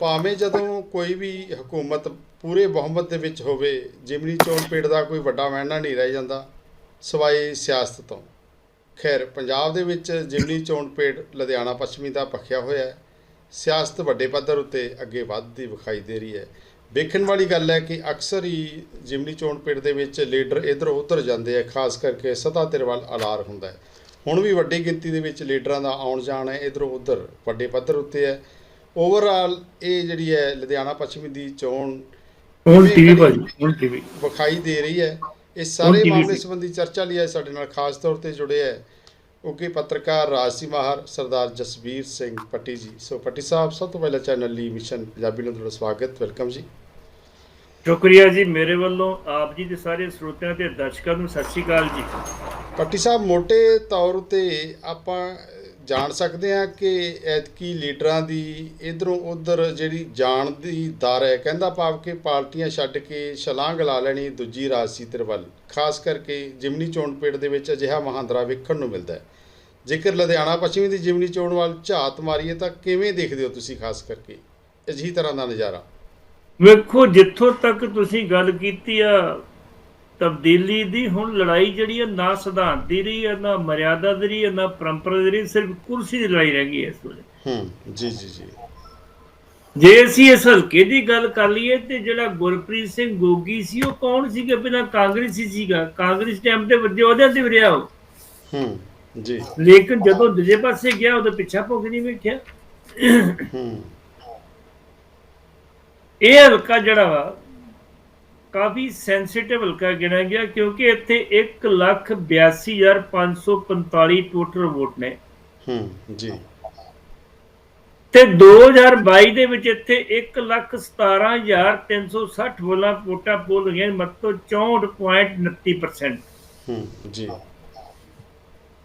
ਭਾਵੇਂ ਜਦੋਂ ਕੋਈ ਵੀ ਹਕੂਮਤ ਪੂਰੇ ਬਹੁਮਤ ਦੇ ਵਿੱਚ ਹੋਵੇ, ਜਿਮਨੀ ਚੋਣ ਪੇੜ ਦਾ ਕੋਈ ਵੱਡਾ ਮਹਿਣਾ ਨਹੀਂ ਰਹਿ ਜਾਂਦਾ, ਸਵਾਏ ਸਿਆਸਤ ਤੋਂ। ਖੈਰ, ਪੰਜਾਬ ਦੇ ਵਿੱਚ ਜਿਮਨੀ ਚੋਣ ਪੇੜ ਲੁਧਿਆਣਾ ਪੱਛਮੀ ਦਾ ਪੱਖਿਆ ਹੋਇਆ ਹੈ। ਸਿਆਸਤ ਵੱਡੇ ਪੱਧਰ ਉੱਤੇ ਅੱਗੇ ਵੱਧਦੀ ਵਿਖਾਈ ਦੇ ਰਹੀ ਹੈ। ਵੇਖਣ ਵਾਲੀ ਗੱਲ ਹੈ ਕਿ ਅਕਸਰ ਹੀ ਜਿਮਨੀ ਚੋਣ ਪੇੜ ਦੇ ਵਿੱਚ ਲੀਡਰ ਇੱਧਰ ਉੱਧਰ ਜਾਂਦੇ ਆ, ਖਾਸ ਕਰਕੇ ਸਤਾ ਧਿਰ ਵੱਲ ਅਲਾਰ ਹੁੰਦਾ ਹੈ। ਹੁਣ ਵੀ ਵੱਡੀ ਗਿਣਤੀ ਦੇ ਵਿੱਚ ਲੀਡਰਾਂ ਦਾ ਆਉਣ ਜਾਣ ਹੈ, ਇੱਧਰੋਂ ਉੱਧਰ ਵੱਡੇ ਪੱਧਰ ਉੱਤੇ ਹੈ। ਓਵਰਆਲ ਇਹ ਜਿਹੜੀ ਹੈ ਲੁਧਿਆਣਾ ਪੱਛਮੀ ਦੀ ਚੋਣ ਹੁਣ ਟੀਵੀ ਭਾਜੀ ਹੁਣ ਟੀਵੀ ਵਿਖਾਈ ਦੇ ਰਹੀ ਹੈ। ਇਸ ਸਾਰੇ ਮਾਮਲੇ ਤੇ। ਸੰਬੰਧੀ ਚਰਚਾ ਲਈ ਸਾਡੇ ਨਾਲ ਖਾਸ ਤੌਰ ਤੇ ਜੁੜੇ ਹੈ। ਉਗੇ ਪੱਤਰਕਾਰ ਰਾਜਸੀ ਮਾਹਰ ਸਰਦਾਰ ਜਸਵੀਰ ਸਿੰਘ ਪੱਟੀ ਜੀ। ਸੋ ਪੱਟੀ ਸਾਹਿਬ ਸਭ ਤੋਂ ਪਹਿਲਾਂ ਚੈਨਲ ਲਈ ਮਿਸ਼ਨ ਪੰਜਾਬੀ ਨੂੰ ਤੁਹਾਡਾ ਸਵਾਗਤ ਵੈਲਕਮ ਜੀ। ਸ਼ੁਕਰੀਆ ਜੀ ਮੇਰੇ ਵੱਲੋਂ ਆਪ ਜੀ ਦੇ ਸਾਰੇ ਸਰੋਤਿਆਂ ਤੇ ਦਰਸ਼ਕਾਂ ਨੂੰ ਸਤਿ ਸ਼੍ਰੀ ਅਕਾਲ ਜੀ। ਪੱਟੀ ਸਾਹਿਬ ਮੋٹے ਤੌਰ ਉਤੇ ਆਪਾਂ ਜਾਣ ਸਕਦੇ ਹਾਂ ਕਿ ਐਤਕੀ ਲੀਡਰਾਂ ਦੀ ਇਧਰੋਂ ਉਧਰ ਜਿਹੜੀ ਜਾਣ ਦੀ ਦਰ ਹੈ? ਕਹਿੰਦਾ ਭਾਵ ਕਿ ਪਾਰਟੀਆਂ ਛੱਡ ਕੇ ਛਲਾਂਗ ਲਾ ਲੈਣੀ ਦੂਜੀ ਰਾਜਸੀ ਧਿਰ ਵੱਲ। ਖਾਸ ਕਰਕੇ ਜਿਮਨੀ ਚੋਣ ਪੇੜ ਦੇ ਵਿੱਚ ਅਜਿਹਾ ਮਹਾਂਦਰਾ ਵੇਖਣ ਨੂੰ ਮਿਲਦਾ ਹੈ। ਜੇਕਰ ਲੁਧਿਆਣਾ ਪੱਛਮੀ ਦੀ ਜਿਮਨੀ ਚੋਣ ਵੱਲ ਝਾਤ ਮਾਰੀਏ ਤਾਂ ਕਿਵੇਂ ਦੇਖਦੇ ਹੋ ਤੁਸੀਂ ਖਾਸ ਕਰਕੇ? ਅਜਿਹੀ ਤਰ੍ਹਾਂ ਦਾ ਨਜ਼ਾਰਾ। ਵੇਖੋ, ਜਿੱਥੋਂ ਤੱਕ ਤੁਸੀਂ ਗੱਲ ਕੀਤੀ ਆ ਤਬਦੀਲੀ ਦੀ ਹੁਣ ਲੜਾਈ ਜਿਹੜੀ ਹੈ ਨਾ ਸਿਧਾਂਤ ਦੀ ਰਹੀ ਹੈ ਨਾ ਮਰਿਆਦਾ ਦੀ ਰਹੀ ਹੈ ਨਾ ਪਰੰਪਰਾ ਦੀ ਰਹੀ ਸਿਰਫ ਕੁਰਸੀ ਦੀ ਲੜਾਈ ਰਹਿ ਗਈ ਹੈ ਇਸ ਵੇਲੇ। ਹੂੰ ਜੀ ਜੀ ਜੀ। ਜੇ ਅਸੀਂ ਇਸ ਹਲਕੇ ਦੀ ਗੱਲ ਕਰ ਲਈਏ ਤੇ ਜਿਹੜਾ ਗੁਰਪ੍ਰੀਤ ਸਿੰਘ ਗੋਗੀ ਸੀ ਉਹ ਕੌਣ ਸੀਗਾ? ਪਹਿਲਾਂ ਕਾਂਗਰਸੀ ਸੀਗਾ। ਕਾਂਗਰਸ ਟਾਈਮ ਤੇ ਵੱਡੇ ਅਹੁਦਿਆਂ ਤੇ ਵੀ ਰਿਹਾ ਉਹ। ਹੂੰ ਜੀ। ਲੇਕਿਨ ਜਦੋਂ ਦੂਜੇ ਪਾਸੇ ਗਿਆ ਉਹਦਾ ਪਿੱਛਾ ਭੁੱਖ ਨਹੀਂ ਵੇਖਿਆ ਹੂੰ। ਇਹ ਹਲਕਾ ਜਿਹੜਾ ਵਾ ਕਾਫੀ ਸੈਂਸਿਟਿਵ ਹਲਕਾ ਗਿਣਿਆ ਗਿਆ ਕਿਉਂਕਿ ਇੱਥੇ 182545 ਟੋਟਲ ਵੋਟ ਨੇ। ਹੂੰ ਜੀ। ਤੇ 2022 ਦੇ ਵਿੱਚ ਇੱਥੇ 117360 ਵੋਟਾਂ ਵੋਟਾਂ ਪੋਲ ਗਈਆਂ ਮਤਲਬ 64.29% ਹੂੰ ਜੀ।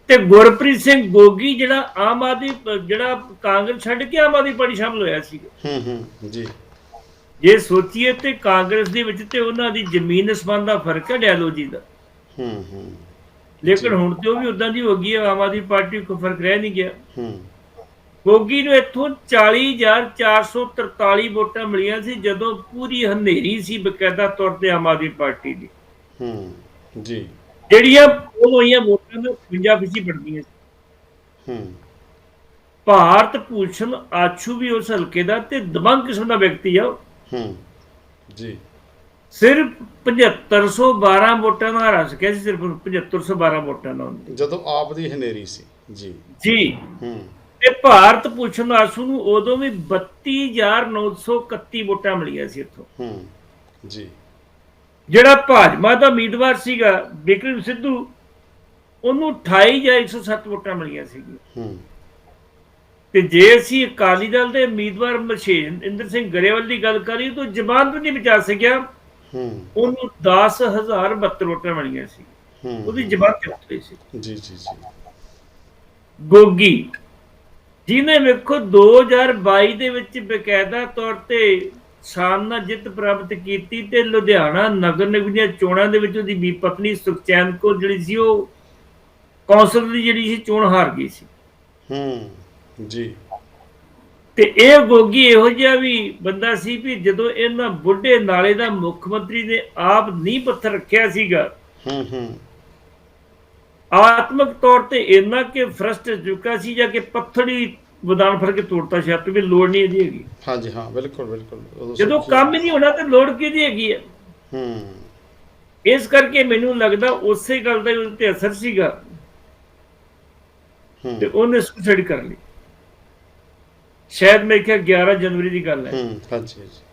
ਤੇ ਗੁਰਪ੍ਰੀਤ ਸਿੰਘ ਗੋਗੀ ਜਿਹੜਾ ਆਮ ਆਦਮੀ ਜਿਹੜਾ ਕਾਂਗਰਸ ਛੱਡ ਕੇ ਆਮ ਆਦਮੀ ਪਾਰਟੀ ਸ਼ਾਮਲ ਹੋਇਆ ਸੀ। ਹੂੰ ਹੂੰ ਜੀ। ਜੇ ਸੋਚੀਏ ਤੇ ਕਾਂਗਰਸ ਦੇ ਵਿੱਚ ਤੇ ਉਹਨਾਂ ਦੀ ਜ਼ਮੀਨ ਅਸਮਾਨ ਦਾ ਫ਼ਰਕ ਹੈ ਡੈਲੋਜੀ ਦਾ। ਹੂੰ ਹੂੰ। ਲੇਕਿਨ ਹੁਣ ਤੇ ਉਹ ਵੀ ਉਦਾਂ ਦੀ ਹੋ ਗਈ ਹੈ ਆਮ ਆਦਮੀ ਪਾਰਟੀ ਕੋਈ ਫ਼ਰਕ ਰਹਿ ਨਹੀਂ ਗਿਆ। ਹੂੰ। ਗੋਗੀ ਨੂੰ ਇੱਥੋਂ 40443 ਵੋਟਾਂ ਮਿਲੀਆਂ ਸੀ ਜਦੋਂ ਪੂਰੀ ਹਨੇਰੀ ਸੀ ਬਕਾਇਦਾ ਤੌਰ ਤੇ ਆਮ ਆਦਮੀ ਪਾਰਟੀ ਦੀ। ਹੂੰ ਜੀ। ਜਿਹੜੀਆਂ ਉਹ ਹੋਈਆਂ ਵੋਟਾਂ ਨੂੰ 55 ਫੀਸਦੀ ਬਣਦੀਆਂ ਸੀ। ਹੂੰ। ਭਾਰਤ ਭੂਸ਼ਣ ਆਛੂ ਵੀ ਉਸ ਹਲਕੇ ਦਾ ਤੇ ਦਬੰਗ ਕਿਸਮ ਦਾ ਵਿਅਕਤੀ ਆ। ਉਹ। ਹੂੰ। ਜੀ। ਸਿਰਫ 7512 ਵੋਟਾਂ ਨਾਲ ਹਰਾ ਸਕਿਆ ਸੀ ਸਿਰਫ 7512 ਵੋਟਾਂ ਨਾਲ। ਜਦੋਂ ਆਪ ਦੀ ਹਨੇਰੀ ਸੀ ਜੀ। ਜੀ। ਹੂੰ। ਤੇ ਭਾਰਤ ਭੂਸ਼ਣ ਆਸ਼ੂ ਨੂੰ ਉਦੋਂ ਵੀ 32931 ਵੋਟਾਂ ਮਿਲੀਆਂ ਸੀ ਇੱਥੋਂ। ਹੂੰ। ਜੀ। ਜਿਹੜਾ ਭਾਜਪਾ ਦਾ ਉਮੀਦਵਾਰ ਸੀਗਾ ਬਿਕਰਮ ਸਿੱਧੂ ਉਹਨੂੰ 28 ਜਾਂ 107 ਵੋਟਾਂ ਮਿਲੀਆਂ ਸੀਗੀਆਂ। ਹੂੰ। ਤੇ ਜੇ ਅਸੀਂ ਅਕਾਲੀ ਦਲ ਦੇ ਉਮੀਦਵਾਰ ਮਸ਼ੇਨ ਇੰਦਰ ਸਿੰਘ ਗਰੇਵਾਲ ਦੀ ਗੱਲ ਕਰੀਏ ਤਾਂ ਜ਼ਬਾਨ ਤੋਂ ਨਹੀਂ ਬਚਾ ਸਕਿਆ। ਹੂੰ। ਉਹਨੂੰ 10072 ਵੋਟਾਂ ਮਿਲੀਆਂ ਸੀ। ਉਹਦੀ ਜ਼ਬਾਨ ਤੇ ਉੱਤੇ ਸੀ। ਜੀ ਜੀ ਜੀ। ਗੋਗੀ ਜਿਹਨੇ ਵੇਖੋ 2022 ਦੇ ਵਿੱਚ ਬਕਾਇਦਾ ਤੌਰ ਤੇ ਸ਼ਾਨ ਨਾਲ ਜਿੱਤ ਪ੍ਰਾਪਤ ਕੀਤੀ ਤੇ ਲੁਧਿਆਣਾ ਨਗਰ ਨਿਗਮ ਦੀਆਂ ਚੋਣਾਂ ਦੇ ਵਿੱਚ ਉਹਦੀ ਵੀ ਪਤਨੀ ਸੁਖਚੈਨ ਕੌਰ ਜਿਹੜੀ ਸੀ ਉਹ ਕੌਂਸਲ ਦੀ ਜਿਹੜੀ ਸੀ ਚੋਣ ਹਾਰ ਗਈ ਸੀ। ਹੂੰ। ਜੀ। ਤੇ ਇਹ ਗੋਗੀ ਇਹੋ ਜਿਹਾ ਵੀ ਬੰਦਾ ਸੀ ਵੀ ਜਦੋਂ ਇਹਨਾਂ ਬੁੱਢੇ ਨਾਲੇ ਦਾ ਮੁੱਖ ਮੰਤਰੀ ਨੇ ਆਪ ਨੀਂਹ ਪੱਥਰ ਰੱਖਿਆ ਸੀਗਾ। ਹੂੰ ਹੂੰ। ਆਤਮਿਕ ਤੌਰ ਤੇ ਇੰਨਾ ਕਿ ਫਰਸਟ ਚੁੱਕਾ ਸੀ ਜਾਂ ਕਿ ਪੱਥੜੀ ਵਿਧਾਨ ਫੜ ਕੇ ਤੋੜਤਾ ਸ਼ਰਤ ਵੀ ਲੋੜ ਨਹੀਂ ਇਹਦੀ ਹੈਗੀ। ਹਾਂਜੀ ਹਾਂ ਬਿਲਕੁਲ ਬਿਲਕੁਲ। ਜਦੋਂ ਕੰਮ ਹੀ ਨਹੀਂ ਹੋਣਾ ਤੇ ਲੋੜ ਕਿਹਦੀ ਹੈਗੀ ਹੈ ਹੂੰ। ਇਸ ਕਰਕੇ ਮੈਨੂੰ ਲੱਗਦਾ ਉਸੇ ਗੱਲ ਦਾ ਹੀ ਉਹਦੇ ਤੇ ਅਸਰ ਸੀਗਾ। ਹੂੰ। ਤੇ ਉਹਨੇ ਸੁਸਾਈਡ ਕਰ ਲਈ। ਸ਼ਾਇਦ ਮੇਰੇ ਖਿਆਲ 11 ਜਨਵਰੀ ਦੀ ਗੱਲ ਹੈ। ਹੂੰ ਹਾਂਜੀ ਹਾਂਜੀ।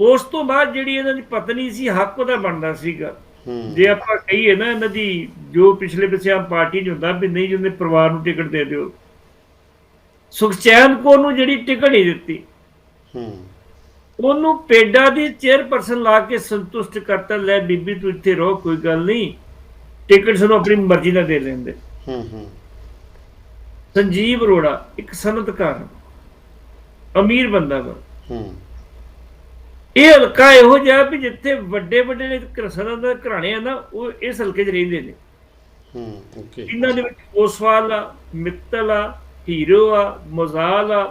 ਉਸ ਤੋਂ ਬਾਅਦ ਜਿਹੜੀ ਇਹਨਾਂ ਦੀ ਪਤਨੀ ਸੀ ਹੱਕ ਉਹਦਾ ਬਣਦਾ ਸੀਗਾ। ਹੂੰ। ਜੇ ਆਪਾਂ ਕਹੀਏ ਨਾ ਇਹਨਾਂ ਦੀ ਜੋ ਪਿਛਲੇ ਪਿਛੇ ਆ ਪਾਰਟੀ ਨਹੀਂ ਹੁੰਦਾ ਵੀ ਨਹੀਂ ਜਿਹਨੇ ਪਰਿਵਾਰ ਨੂੰ ਟਿਕਟ ਦੇ ਦਿਓ। ਸੁਖਚੈਨ ਕੌਰ ਨੂੰ ਜਿਹੜੀ ਟਿਕਟ ਨਹੀਂ ਦਿੱਤੀ। ਹੂੰ। ਉਹਨੂੰ ਪੇਡਾ ਦੀ ਚੇਅਰਪਰਸਨ ਲਾ ਕੇ ਸੰਤੁਸ਼ਟ ਕਰਤਾ ਲੈ ਬੀਬੀ ਤੂੰ ਇੱਥੇ ਰਹੋ ਕੋਈ ਗੱਲ ਨਹੀਂ। ਟਿਕਟ ਸਾਨੂੰ ਆਪਣੀ ਮਰਜ਼ੀ ਨਾਲ ਦੇ ਲੈਂਦੇ ਹੂੰ ਹੂੰ। ਸੰਜੀਵ ਅਰੋੜਾ ਇੱਕ ਸਨਅਤਕਾਰ ਅਮੀਰ ਬੰਦਾ ਹੂੰ। ਇਹ ਹਲਕਾ ਇਹੋ ਜਿਹਾ ਵੀ ਜਿੱਥੇ ਵੱਡੇ ਵੱਡੇ ਨੇ ਸਨਅਤ ਦਾ ਘਰਾਣੇ ਆ ਨਾ ਉਹ ਇਸ ਹਲਕੇ 'ਚ ਰਹਿੰਦੇ ਨੇ। ਹੂੰ ਓਕੇ। ਇਹਨਾਂ ਦੇ ਵਿੱਚ ਓਸਵਾਲ ਆ ਮਿੱਤਲ ਆ ਹੀਰੋ ਆ ਮਜ਼ਾਲ ਆ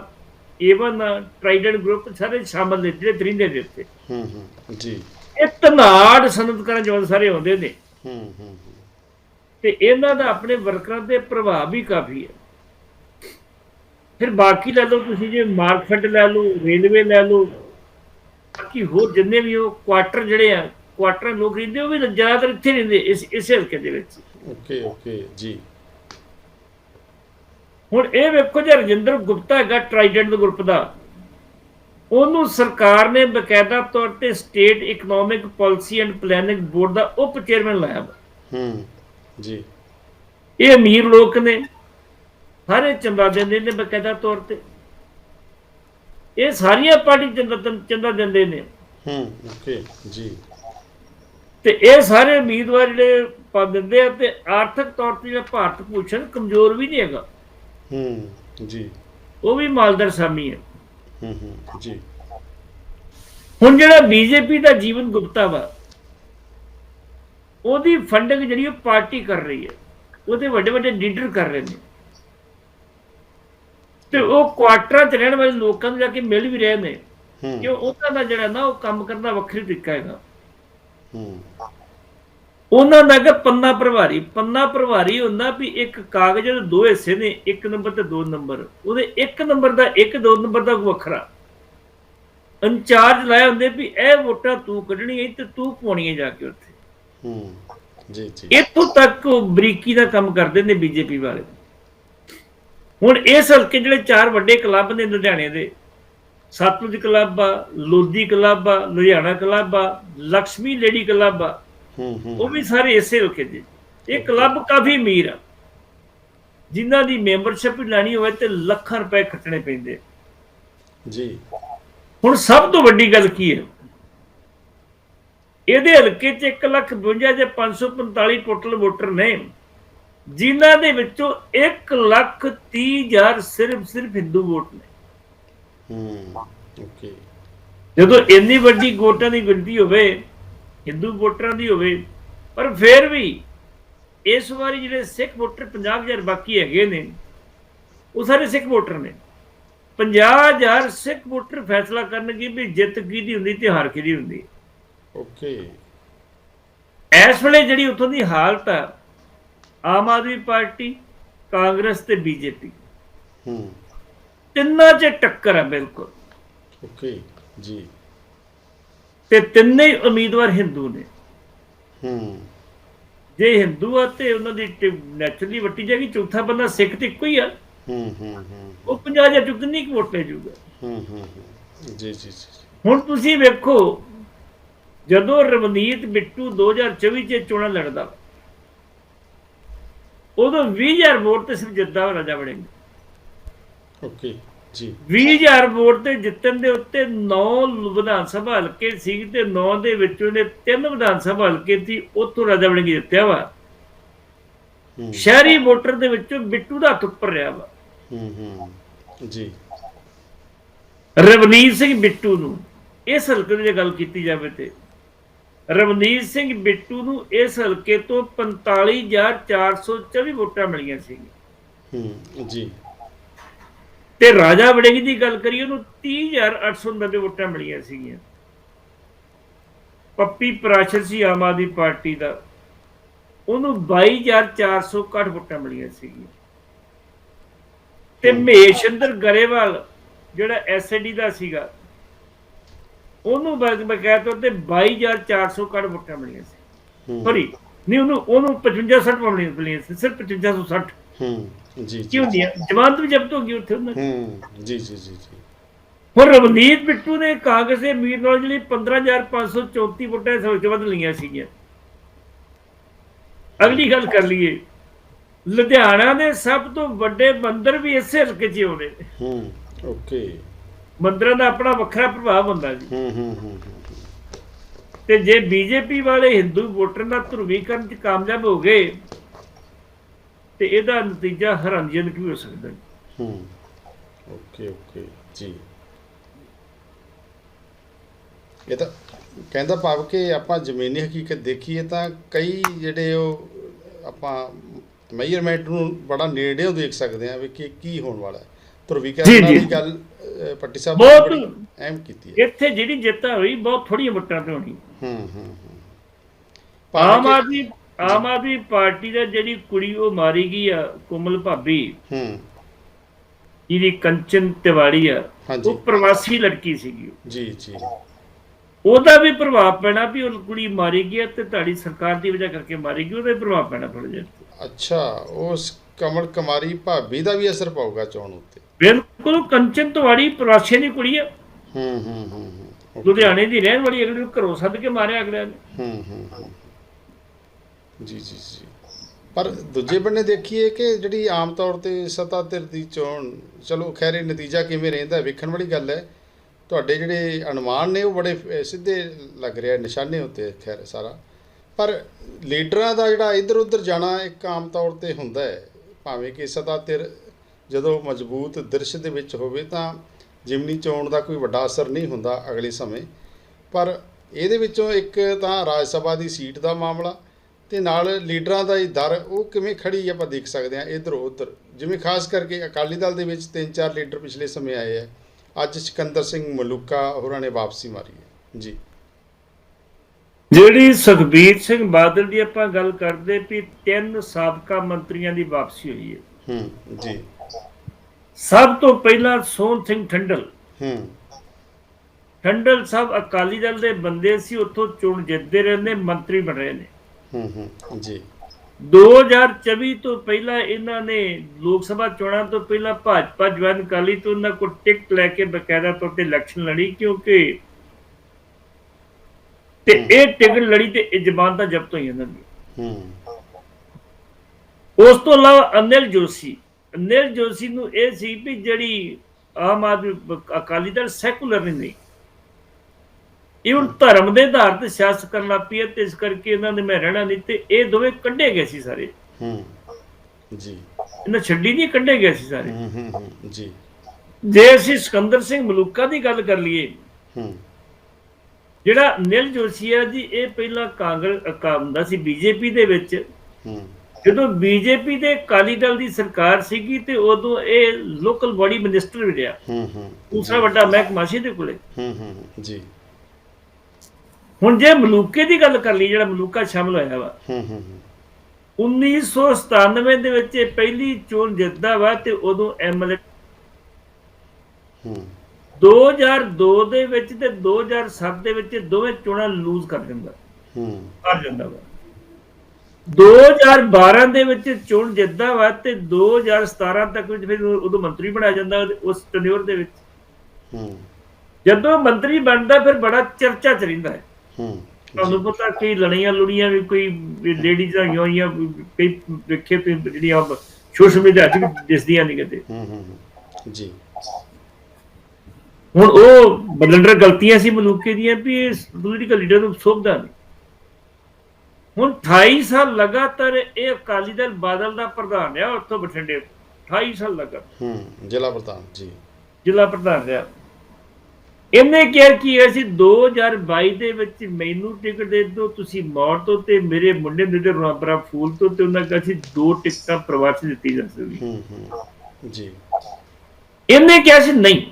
ਏਵਨ ਟ੍ਰਾਈਡੈਂਟ ਗਰੁੱਪ ਸਾਰੇ ਸ਼ਾਮਲ ਨੇ ਜਿਹੜੇ ਤਰਿੰਦੇ ਦੇ ਉੱਤੇ ਹੂੰ ਹੂੰ ਜੀ। ਇਹ ਧਨਾੜ ਸਨਅਤਕਾਰਾਂ ਜਵਾਨ ਸਾਰੇ ਆਉਂਦੇ ਨੇ। ਹੂੰ ਹੂੰ ਹੂੰ, ਤੇ ਇਹਨਾਂ ਦਾ ਆਪਣੇ ਵਰਕਰਾਂ ਤੇ ਪ੍ਰਭਾਵ ਵੀ ਕਾਫੀ ਹੈ ਫਿਰ ਬਾਕੀ ਲੈ ਲਓ ਤੁਸੀਂ ਜੇ ਮਾਰਕਫੈਟ ਲੈ ਲਓ ਰੇਲਵੇ ਲੈ ਲਓ ਬਾਕੀ ਹੋਰ ਜਿੰਨੇ ਵੀ ਉਹ ਕੁਆਟਰ ਜਿਹੜੇ ਆ ਕੁਆਟਰ ਲੋਕ ਰਹਿੰਦੇ ਉਹ ਵੀ ਜ਼ਿਆਦਾਤਰ ਇੱਥੇ ਰਹਿੰਦੇ ਇਸ ਇਸੇ ਹਲਕੇ ਦੇ ਵਿੱਚ। ਓਕੇ ਓਕੇ ਜੀ। ਹੁਣ ਇਹ ਵੇਖੋ ਜੇ ਰਜਿੰਦਰ ਗੁਪਤਾ ਹੈਗਾ ਟ੍ਰਾਈਡੈਂਟ ਗਰੁੱਪ ਦਾ ਉਹਨੂੰ ਸਰਕਾਰ ਨੇ ਬਕਾਇਦਾ ਤੌਰ ਤੇ state economic policy and planning board ਦਾ ਉਪ ਚੇਅਰਮੈਨ ਲਾਇਆ ਹੂੰ ਜੀ। ਇਹ ਅਮੀਰ ਲੋਕ ਨੇ। ਸਾਰੇ ਚੰਦਾ ਦਿੰਦੇ ਨੇ ਬਕਾਇਦਾ ਤੌਰ ਤੇ। ਇਹ ਸਾਰੀਆਂ ਪਾਰਟੀ ਚੰਦਾ ਚੰਦਾ ਦਿੰਦੇ ਨੇ। ਹੂੰ ਓਕੇ ਜੀ। ਤੇ ਇਹ ਸਾਰੇ ਉਮੀਦਵਾਰ ਜਿਹੜੇ ਪਾ ਦਿੰਦੇ ਆ ਤੇ ਆਰਥਿਕ ਤੌਰ ਤੇ ਜਿਹੜਾ ਭਾਰਤ ਭੂਸ਼ਣ ਕਮਜ਼ੋਰ ਵੀ ਨਹੀਂ ਹੈਗਾ। ਹੂੰ ਜੀ। ਉਹ ਵੀ ਮਾਲਦਾਰ ਸਾਮੀ ਹੈ। ਹੂੰ ਹੂੰ ਜੀ। ਹੁਣ ਜਿਹੜਾ ਬੀਜੇਪੀ ਦਾ ਜੀਵਨ ਗੁਪਤਾ ਵਾ ਉਹਦੀ ਫੰਡਿੰਗ ਜਿਹੜੀ ਉਹ ਪਾਰਟੀ ਕਰ ਰਹੀ ਹੈ ਉਹਦੇ ਵੱਡੇ ਵੱਡੇ ਲੀਡਰ ਕਰ ਰਹੇ ਨੇ। ਤੇ ਉਹ ਕੁਆਟਰਾਂ 'ਚ ਰਹਿਣ ਵਾਲੇ ਲੋਕਾਂ ਨੂੰ ਜਾ ਕੇ ਮਿਲ ਵੀ ਰਹੇ ਨੇ। ਕਿ ਉਹਨਾਂ ਦਾ ਜਿਹੜਾ ਨਾ ਉਹ ਕੰਮ ਕਰਨ ਦਾ ਵੱਖਰੀ ਤਰੀਕਾ ਹੈਗਾ। ਹੂੰ। ਉਹਨਾਂ ਦਾ ਕਿ ਪੰਨਾ ਪ੍ਰਭਾਰੀ ਪੰਨਾ ਪ੍ਰਭਾਰੀ ਹੁੰਦਾ ਵੀ ਇੱਕ ਕਾਗਜ਼ ਦੇ ਦੋ ਹਿੱਸੇ ਨੇ ਇੱਕ ਨੰਬਰ ਤੇ ਦੋ ਨੰਬਰ। ਉਹਦੇ ਇੱਕ ਨੰਬਰ ਦਾ ਇੱਕ ਦੋ ਨੰਬਰ ਦਾ ਵੱਖਰਾ। ਇੰਚਾਰਜ ਲਾਏ ਹੁੰਦੇ ਵੀ ਇਹ ਵੋਟਾਂ ਤੂੰ ਕੱਢਣੀ ਹੈ ਤੇ ਤੂੰ ਪਾਉਣੀ ਹੈ ਜਾ ਕੇ ਉੱਥੇ। ਹੂੰ। ਜੀ ਜੀ। ਇੱਥੋਂ ਤੱਕ ਬਰੀਕੀ ਦਾ ਕੰਮ ਕਰਦੇ ਨੇ ਬੀਜੇਪੀ ਵਾਲੇ। ਹੁਣ ਇਸ ਹਲਕੇ ਜਿਹੜੇ ਚਾਰ ਵੱਡੇ ਕਲੱਬ ਨੇ ਲੁਧਿਆਣੇ ਦੇ ਸਤਲੁਜ ਕਲੱਬ ਆ ਲੋਧੀ ਕਲੱਬ ਆ ਲੁਧਿਆਣਾ ਕਲੱਬ ਆ ਲక్ష్ਮੀ ਲੇਡੀ ਕਲੱਬ ਆ ਹੂੰ ਉਹ ਵੀ ਸਾਰੇ ਇਸੇ ਹਲਕੇ ਦੇ। ਇਹ ਕਲੱਬ ਕਾਫੀ ਅਮੀਰ ਆ। ਜਿਨ੍ਹਾਂ ਦੀ ਮੈਂਬਰਸ਼ਿਪ ਲੈਣੀ ਹੋਵੇ ਤੇ ਲੱਖਾਂ ਰੁਪਏ ਖਰਚਣੇ ਪੈਂਦੇ ਜੀ। ਹੁਣ ਸਭ ਤੋਂ ਵੱਡੀ ਗੱਲ ਕੀ ਹੈ? ਇਹਦੇ ਹਲਕੇ 'ਚ 1,52,545 ਟੋਟਲ ਵੋਟਰ ਨੇ। ਜਿਨ੍ਹਾਂ ਦੇ ਵਿੱਚੋਂ 1,30,000 ਸਿਰਫ ਸਿਰਫ ਹਿੰਦੂ ਵੋਟ ਨੇ। ਹੂੰ ਓਕੇ ਜਦੋਂ ਇੰਨੀ ਵੱਡੀ ਵੋਟਾਂ ਦੀ ਗਿਣਤੀ ਹੋਵੇ ਹਿੰਦੂ ਵੋਟਰਾਂ ਦੀ ਹੋਵੇ ਪਰ ਫਿਰ ਵੀ ਇਸ ਵਾਰੀ ਜਿਹੜੇ ਸਿੱਖ ਵੋਟਰ 50000 ਬਾਕੀ ਹੈਗੇ ਨੇ ਉਹ ਸਾਰੇ ਸਿੱਖ ਵੋਟਰ ਨੇ। 50000 ਸਿੱਖ ਵੋਟਰ ਫੈਸਲਾ ਕਰਨਗੇ ਵੀ ਜਿੱਤ ਕਿਹਦੀ ਹੁੰਦੀ ਤੇ ਹਾਰ ਕਿਹਦੀ ਹੁੰਦੀ। ਓਕੇ ਇਸ ਵੇਲੇ ਜਿਹੜੀ ਉੱਥੋਂ ਦੀ ਹਾਲਤ ਹੈ ਆਮ ਆਦਮੀ ਪਾਰਟੀ ਕਾਂਗਰਸ ਤੇ ਬੀਜੇਪੀ। ਹੂੰ। ਤਿੰਨਾਂ 'ਚ ਟੱਕਰ ਹੈ ਬਿਲਕੁਲ। ਓਕੇ ਜੀ। ਤੇ ਤਿੰਨੇ ਉਮੀਦਵਾਰ ਹਿੰਦੂ ਨੇ। ਹੂੰ। ਜੇ ਹਿੰਦੂ ਆ ਤੇ ਉਹਨਾਂ ਦੀ ਨੈਚੁਰਲੀ ਵੱਟੀ ਜਾਏਗੀ ਚੌਥਾ ਬੰਦਾ ਸਿੱਖ ਤੇ ਇੱਕੋ ਹੀ ਆ। ਹੂੰ ਹੂੰ ਹੂੰ। ਉਹ 50 ਜਾਂ ਕਿੰਨੀ ਕੁ ਵੋਟ ਲੈ ਜਾਊਗਾ। ਹੂੰ ਹੂੰ। ਜੀ ਜੀ ਜੀ। ਹੁਣ ਤੁਸੀਂ ਵੇਖੋ ਜਦੋਂ ਰਵਨੀਤ ਬਿੱਟੂ 2024 ਚ ਚੋਣਾਂ ਲੜਦਾ। ਉਦੋਂ 20000 ਵੋਟ ਤੇ ਸਿਰਫ ਜਿੱਤਦਾ ਹੋਇਆ ਰਾਜਾ ਬਣੇਗਾ ਓਕੇ ਜੀ। 20000 ਵੋਟ ਤੇ ਜਿੱਤਣ ਦੇ ਉੱਤੇ 9 ਵਿਧਾਨ ਸਭਾ ਹਲਕੇ ਸੀ ਤੇ 9 ਦੇ ਵਿੱਚੋਂ ਨੇ ਤਿੰਨ ਵਿਧਾਨ ਸਭਾ ਹਲਕੇ ਸੀ ਉੱਥੋਂ ਰਾਜਾ ਬਣ ਕੇ ਜਿੱਤਿਆ ਵਾ। ਹੂੰ। ਸ਼ਹਿਰੀ ਵੋਟਰ ਦੇ ਵਿੱਚੋਂ ਬਿੱਟੂ ਦਾ ਹੱਥ ਉੱਪਰ ਰਿਹਾ ਵਾ। ਹੂੰ ਹੂੰ ਜੀ। ਰਵਨੀਤ ਸਿੰਘ ਬਿੱਟੂ ਨੂੰ ਇਸ ਹਲਕੇ ਦੀ ਜੇ ਗੱਲ ਕੀਤੀ ਜਾਵੇ ਤੇ ਰਵਨੀਤ ਸਿੰਘ ਬਿੱਟੂ ਨੂੰ ਇਸ ਹਲਕੇ ਤੋਂ 45424 ਵੋਟਾਂ ਮਿਲੀਆਂ ਸੀ ਹੂੰ ਜੀ। ਤੇ ਰਾਜਾ ਵੜਿੰਗ ਦੀ ਗੱਲ ਕਰੀਏ ਉਹਨੂੰ 30890 ਵੋਟਾਂ ਮਿਲੀਆਂ ਸੀਗੀਆਂ। ਪੱਪੀ ਪ੍ਰਾਸ਼ਰ ਸੀ ਆਮ ਆਦਮੀ ਪਾਰਟੀ ਦਾ। ਉਹਨੂੰ 22461 ਵੋਟਾਂ ਮਿਲੀਆਂ ਸੀਗੀਆਂ। ਤੇ ਮਹੇਸ਼ਿੰਦਰ ਗਰੇਵਾਲ ਜਿਹੜਾ ਐਸਡੀ ਦਾ ਸੀਗਾ ਉਹਨੂੰ ਬ- ਬਕਾਇਦਾ ਤੌਰ ਤੇ 22461 ਵੋਟਾਂ ਮਿਲੀਆਂ ਸੀ। ਸੌਰੀ ਨਹੀਂ ਉਹਨੂੰ ਉਹਨੂੰ 55 60 ਮਿਲੀਆਂ ਮਿਲੀਆਂ ਸੀ ਸਿਰਫ 5560 ਹੂੰ ਜੀ ਕੀ ਹੁੰਦੀ ਹੈ ਜਮਾਨਤ ਵੀ ਜ਼ਬਤ ਹੋ ਗਈ ਉੱਥੇ ਉਹਨਾਂ। ਹੂੰ ਜੀ ਜੀ ਜੀ ਜੀ। ਹੁਣ ਰਵਨੀਤ ਬਿੱਟੂ ਨੇ ਕਾਂਗਰਸ ਦੇ ਅਮੀਰ ਨਾਲ ਜਿਹੜੀ 15534 ਵੋਟਾਂ ਇਸ ਵਿੱਚ ਵੱਧ ਲਈਆਂ ਸੀਗੀਆਂ। ਅਗਲੀ ਗੱਲ ਕਰ ਲਈਏ। ਲੁਧਿਆਣਾ ਦੇ ਸਭ ਤੋਂ ਵੱਡੇ ਮੰਦਿਰ ਵੀ ਇਸੇ ਹਲਕੇ 'ਚ ਆਉਂਦੇ। ਹੂੰ ਓਕੇ। ਮੰਦਿਰਾਂ ਦਾ ਆਪਣਾ ਵੱਖਰਾ ਪ੍ਰਭਾਵ ਹੁੰਦਾ ਜੀ। ਹੂੰ ਹੂੰ ਹੂੰ ਤੇ ਜੇ ਬੀਜੇਪੀ ਵਾਲੇ ਹਿੰਦੂ ਵੋਟਰ ਦਾ ਧਰੁਵੀਕਰਨ 'ਚ ਕਾਮਯਾਬ ਹੋ ਗਏ ਤੇ ਇਹਦਾ ਨਤੀਜਾ ਹੈਰਾਨੀਜਨਕ ਵੀ ਹੋ ਸਕਦਾ ਹੈ ਹੂੰ। ਓਕੇ ਓਕੇ ਜੀ। ਇਹ ਤਾਂ ਕਹਿੰਦਾ ਭਾਵ ਕਿ ਆਪਾਂ ਜ਼ਮੀਨੀ ਹਕੀਕਤ ਦੇਖੀਏ ਤਾਂ ਕਈ ਜਿਹੜੇ ਉਹ ਆਪਾਂ ਮੈਜ਼ਰਮੈਂਟ ਨੂੰ ਬੜਾ ਨੇੜਿਓਂ ਦੇਖ ਸਕਦੇ ਹਾਂ ਵੀ ਕਿ ਕੀ ਹੋਣ ਵਾਲਾ ਹੈ। ਜੀ, ਜੀ। ਗੱਲ ਪੱਟੀ ਸਾਹਿਬ ਨੇ ਬਹੁਤ- ਬੜੀ ਅਹਿਮ ਕੀਤੀ ਹੈ। ਇੱਥੇ ਜਿਹੜੀ ਜਿੱਤ ਹੋਈ ਬਹੁਤ ਥੋੜੀਆਂ ਵੋਟਾਂ ਤੇ ਹੋਣੀ। ਹੂੰ ਹੂੰ ਹੂੰ। ਆਮ ਭਾਵੇਂ ਆਦਮੀ ਆਮ ਆਦਮੀ ਪਾਰਟੀ ਦਾ ਜਿਹੜੀ ਕੁੜੀ ਉਹ ਮਾਰੀ ਗਈ ਆ ਕੋਮਲ ਭਾਬੀ। ਹੂੰ। ਜਿਹਦੀ ਕੰਚਨ ਤਿਵਾੜੀ ਆ। ਹਾਂਜੀ। ਉਹ ਪ੍ਰਵਾਸੀ ਲੜਕੀ ਸੀਗੀ ਜੀ ਜੀ। ਉਹਦਾ ਵੀ ਪ੍ਰਭਾਵ ਪੈਣਾ ਵੀ ਉਹ ਕੁੜੀ ਮਾਰੀ ਗਈ ਤੇ ਤੁਹਾਡੀ ਸਰਕਾਰ ਦੀ ਵਜ੍ਹਾ ਕਰਕੇ ਮਾਰੀ ਗਈ ਉਹਦਾ ਵੀ ਪ੍ਰਭਾਵ ਪੈਣਾ ਥੋੜਾ ਜਿਹਾ। ਅੱਛਾ ਉਸ ਕਮਲ ਕੁਮਾਰੀ ਭਾਬੀ ਦਾ ਵੀ ਅਸਰ ਪਾਊਗਾ ਚੋਣ ਉੱਤੇ। ਬਿਲਕੁਲ ਕੰਚਨ ਤਿਵਾੜੀ ਪ੍ਰਵਾਸੀਆਂ ਦੀ ਕੁੜੀ ਹੂੰ। ਹੂੰ ਹੂੰ ਹੂੰ। ਲੁਧਿਆਣੇ ਦੀ ਰਹਿਣ ਵਾਲੀ ਅਗਲੇ ਨੂੰ ਘਰੋਂ ਸੱਦ ਕੇ ਮਾਰਿਆ ਅਗਲੇ ਨੇ। ਹੂੰ ਹੂੰ ਜੀ ਜੀ ਜੀ। ਪਰ ਦੂਜੇ ਬੰਨੇ ਦੇਖੀਏ ਕਿ ਜਿਹੜੀ ਆਮ ਤੌਰ ਤੇ ਸੱਤਾ ਧਿਰ ਦੀ ਚੋਣ ਚਲੋ ਖੈਰ ਨਤੀਜਾ ਕਿਵੇਂ ਰਹਿੰਦਾ ਵੇਖਣ ਵਾਲੀ ਗੱਲ ਹੈ। ਤੁਹਾਡੇ ਜਿਹੜੇ ਅਨੁਮਾਨ ਨੇ, ਉਹ ਬੜੇ ਸਿੱਧੇ ਲੱਗ ਰਿਹਾ, ਨਿਸ਼ਾਨੇ ਉੱਤੇ ਖੈਰ ਸਾਰਾ। ਪਰ ਲੀਡਰਾਂ ਦਾ ਜਿਹੜਾ ਇੱਧਰ ਉੱਧਰ ਜਾਣਾ ਇੱਕ ਆਮ ਤੌਰ ਤੇ ਹੁੰਦਾ ਹੈ, ਭਾਵੇਂ ਕਿ ਸਦਾ ਧਿਰ ਜਦੋਂ ਮਜ਼ਬੂਤ ਦ੍ਰਿਸ਼ ਦੇ ਵਿੱਚ ਹੋਵੇ ਤਾਂ ਜਿਮਨੀ ਚੋਣ ਦਾ ਕੋਈ ਵੱਡਾ ਅਸਰ ਨਹੀਂ ਹੁੰਦਾ ਅਗਲੇ ਸਮੇਂ। ਪਰ ਇਹਦੇ ਵਿੱਚੋਂ ਇੱਕ ਤਾਂ ਰਾਜ ਸਭਾ ਦੀ ਸੀਟ ਦਾ ਮਾਮਲਾ ਤੇ ਨਾਲ ਲੀਡਰਾਂ ਦਾ ਹੀ ਦਰ, ਉਹ ਕਿਵੇਂ ਖੜੀ ਆਪਾਂ ਦੇਖ ਸਕਦੇ ਹਾਂ ਇਧਰ ਉਧਰ ਜਿਵੇਂ ਖਾਸ ਕਰਕੇ ਅਕਾਲੀ ਦਲ ਦੇ ਵਿੱਚ ਤਿੰਨ ਚਾਰ ਲੀਡਰ ਪਿਛਲੇ ਸਮੇਂ ਆਏ ਹੈ ਅੱਜ ਸਿਕੰਦਰ ਸਿੰਘ ਮਲੂਕਾ ਹੋਰਾਂ ਨੇ ਵਾਪਸੀ ਮਾਰੀ ਹੈ। ਜੀ। ਜਿਹੜੀ ਸੁਖਬੀਰ ਸਿੰਘ ਬਾਦਲ ਦੀ ਆਪਾਂ ਗੱਲ ਕਰਦੇ ਵੀ ਤਿੰਨ ਸਾਬਕਾ ਮੰਤਰੀਆਂ ਦੀ ਵਾਪਸੀ ਹੋਈ ਹੈ। ਹੂੰ ਜੀ। ਸਭ ਤੋਂ ਪਹਿਲਾਂ ਸੋਹਣ ਸਿੰਘ ਠੰਡਲ। ਹੂੰ। ਠੰਡਲ ਸਾਹਿਬ ਅਕਾਲੀ ਦਲ ਦੇ ਬੰਦੇ ਸੀ ਉੱਥੋਂ ਚੋਣ ਜਿੱਤਦੇ ਰਹੇ ਨੇ ਮੰਤਰੀ ਬਣ ਰਹੇ ਨੇ। ਹੂੰ ਹੂੰ ਜੀ। 2024 ਤੋਂ ਪਹਿਲਾਂ ਇਹਨਾਂ ਨੇ ਲੋਕ ਸਭਾ ਚੋਣਾਂ ਤੋਂ ਪਹਿਲਾਂ ਭਾਜਪਾ ਜਵਾਨ ਕਾਲੀ ਤੋਂ ਉਹਨਾਂ ਕੋਲ ਟਿਕਟ ਲੈ ਕੇ ਬਕਾਇਦਾ ਤੌਰ ਤੇ ਇਲੈਕਸ਼ਨ ਲੜੀ ਕਿਉਂਕਿ ਤੇ ਇਹ ਟਿਕਟ ਲੜੀ ਤੇ ਇਹ ਜ਼ਮਾਨਤਾਂ ਜ਼ਬਤ ਹੋਈਆਂ ਇਹਨਾਂ ਦੀ ਹੂੰ। ਉਸ ਤੋਂ ਇਲਾਵਾ ਅਨਿਲ ਜੋਸ਼ੀ ਅਨਿਲ ਜੋਸ਼ੀ ਨੂੰ ਇਹ ਸੀ ਵੀ ਜਿਹੜੀ ਆਮ ਆਦਮੀ ਅਕਾਲੀ ਦਲ ਸੈਕੂਲਰ ਨਹੀਂ। ਇਹ ਹੁਣ ਧਰਮ ਦੇ ਆਧਾਰ ਤੇ ਸਿਆਸਤ ਕਰਨ ਲੱਗ ਪਈ ਹੈ ਤੇ ਇਸ ਕਰਕੇ ਇਹਨਾਂ ਨੇ ਮੈਂ ਰਹਿਣਾ ਨਹੀਂ ਤੇ ਇਹ ਦੋਵੇਂ ਕੱਢੇ ਗਏ ਸੀ ਸਾਰੇ। ਹੂੰ ਜੀ। ਇਹਨਾਂ ਛੱਡੀ ਨਹੀਂ ਕੱਢੇ ਗਏ ਸੀ ਸਾਰੇ। ਹੂੰ ਹੂੰ ਜੀ। ਜੇ ਅਸੀਂ ਸਿਕੰਦਰ ਸਿੰਘ ਮਲੂਕਾ ਦੀ ਗੱਲ ਕਰ ਲਈਏ। ਹੂੰ। ਜਿਹੜਾ ਨਿਲ ਜੋਸ਼ੀ ਹੈ ਜੀ ਇਹ ਪਹਿਲਾਂ ਕਾਂਗਰਸ ਹੁੰਦਾ ਸੀ ਬੀਜੇਪੀ ਦੇ ਵਿੱਚ। ਹੂੰ। ਜਦੋਂ ਬੀਜੇਪੀ ਦੇ ਅਕਾਲੀ ਦਲ ਦੀ ਸਰਕਾਰ ਸੀਗੀ ਤੇ ਉਦੋਂ ਇਹ ਲੋਕਲ ਬਾਡੀ ਮਿਨਿਸਟਰ ਵੀ ਰਿਹਾ। ਹੂੰ ਹੂੰ। ਦੂਸਰਾ ਵੱਡਾ ਮਹਿਕਮਾ ਸੀ ਦੇ ਕੋਲੇ। ਹੂੰ ਹੂੰ, ਜੀ। ਹੁਣ ਜੇ ਮਲੂਕੇ ਦੀ ਗੱਲ ਕਰ ਲਈ ਜਿਹੜਾ ਮਲੂਕਾ ਸ਼ਾਮਲ ਹੋਇਆ ਵਾ ਹੂੰ ਹੂੰ ਹੂੰ। 1997 ਦੇ ਵਿੱਚ ਇਹ ਪਹਿਲੀ ਚੋਣ ਜਿੱਤਦਾ ਵਾ ਤੇ ਉਦੋਂ ਐਮਐਲਏ ਹੂੰ। 2002 ਦੇ ਵਿੱਚ ਤੇ 2007 ਦੇ ਵਿੱਚ ਦੋਵੇਂ ਚੋਣਾਂ ਲੂਜ਼ ਕਰ ਦਿੰਦਾ ਹੂੰ। ਹਾਰ ਜਾਂਦਾ ਵਾ। 2012 ਦੇ ਵਿੱਚ ਚੋਣ ਜਿੱਤਦਾ ਵਾ ਤੇ 2017 ਤੱਕ ਵਿੱਚ ਫਿਰ ਉਦੋਂ ਮੰਤਰੀ ਬਣਾਇਆ ਜਾਂਦਾ ਉਸ ਟਨਿਓਰ ਦੇ ਵਿੱਚ। ਹੂੰ। ਜਦੋਂ ਮੰਤਰੀ ਬਣਦਾ ਫਿਰ ਬੜਾ ਚਰਚਾ ਚ ਰਹਿੰਦਾ ਹੈ। ਹੂੰ। ਤੁਹਾਨੂੰ ਪਤਾ ਕਈ ਲੜੀਆਂ ਲੁੜੀਆਂ ਵੀ ਕੋਈ ਲੇਡੀਜ਼ ਆ ਹੋਈਆਂ ਕਈ ਵੇਖੇ ਤੇ ਜਿਹੜੀਆਂ ਸੋਸ਼ਲ ਮੀਡੀਆ ਵੀ ਦਿਸਦੀਆਂ ਨਹੀਂ ਕਿਤੇ। ਹੂੰ ਹੂੰ ਹੂੰ, ਜੀ। ਹੁਣ ਉਹ ਬਲੰਡਰ ਗਲਤੀਆਂ ਸੀ ਮਲੂਕੇ ਦੀਆਂ ਵੀ ਪੋਲੀਟੀਕਲ ਲੀਡਰ ਨੂੰ ਸੋਭਦਾ ਨਹੀਂ ਹੁਣ 28 ਸਾਲ ਲਗਾਤਾਰ ਇਹ ਅਕਾਲੀ ਦਲ ਬਾਦਲ ਦਾ ਪ੍ਰਧਾਨ ਰਿਹਾ ਉੱਥੋਂ ਬਠਿੰਡੇ। 28 ਸਾਲ ਲਗਾ ਹੂੰ ਜ਼ਿਲ੍ਹਾ ਪ੍ਰਧਾਨ ਜੀ। ਜ਼ਿਲ੍ਹਾ ਪ੍ਰਧਾਨ ਰਿਹਾ। ਇਹਨੇ ਕਿਹਾ ਕਿ ਅਸੀਂ 2022 ਦੇ ਵਿੱਚ ਮੈਨੂੰ ਟਿਕਟ ਦੇ ਦਿਓ ਤੁਸੀਂ ਮੌੜ ਤੋਂ ਤੇ ਮੇਰੇ ਮੁੰਡੇ ਦੇ ਤੇ ਰੋਬਰਾ ਫੂਲ ਤੋਂ ਤੇ ਉਹਨਾਂ ਕਿਹਾ ਸੀ ਦੋ ਟਿਕਟਾਂ ਪਰਿਵਾਰ 'ਚ ਦਿੱਤੀ ਜਾ ਸਕਦੀ ਹੂੰ ਹੂੰ ਜੀ। ਇਹਨੇ ਕਿਹਾ ਸੀ ਨਹੀਂ।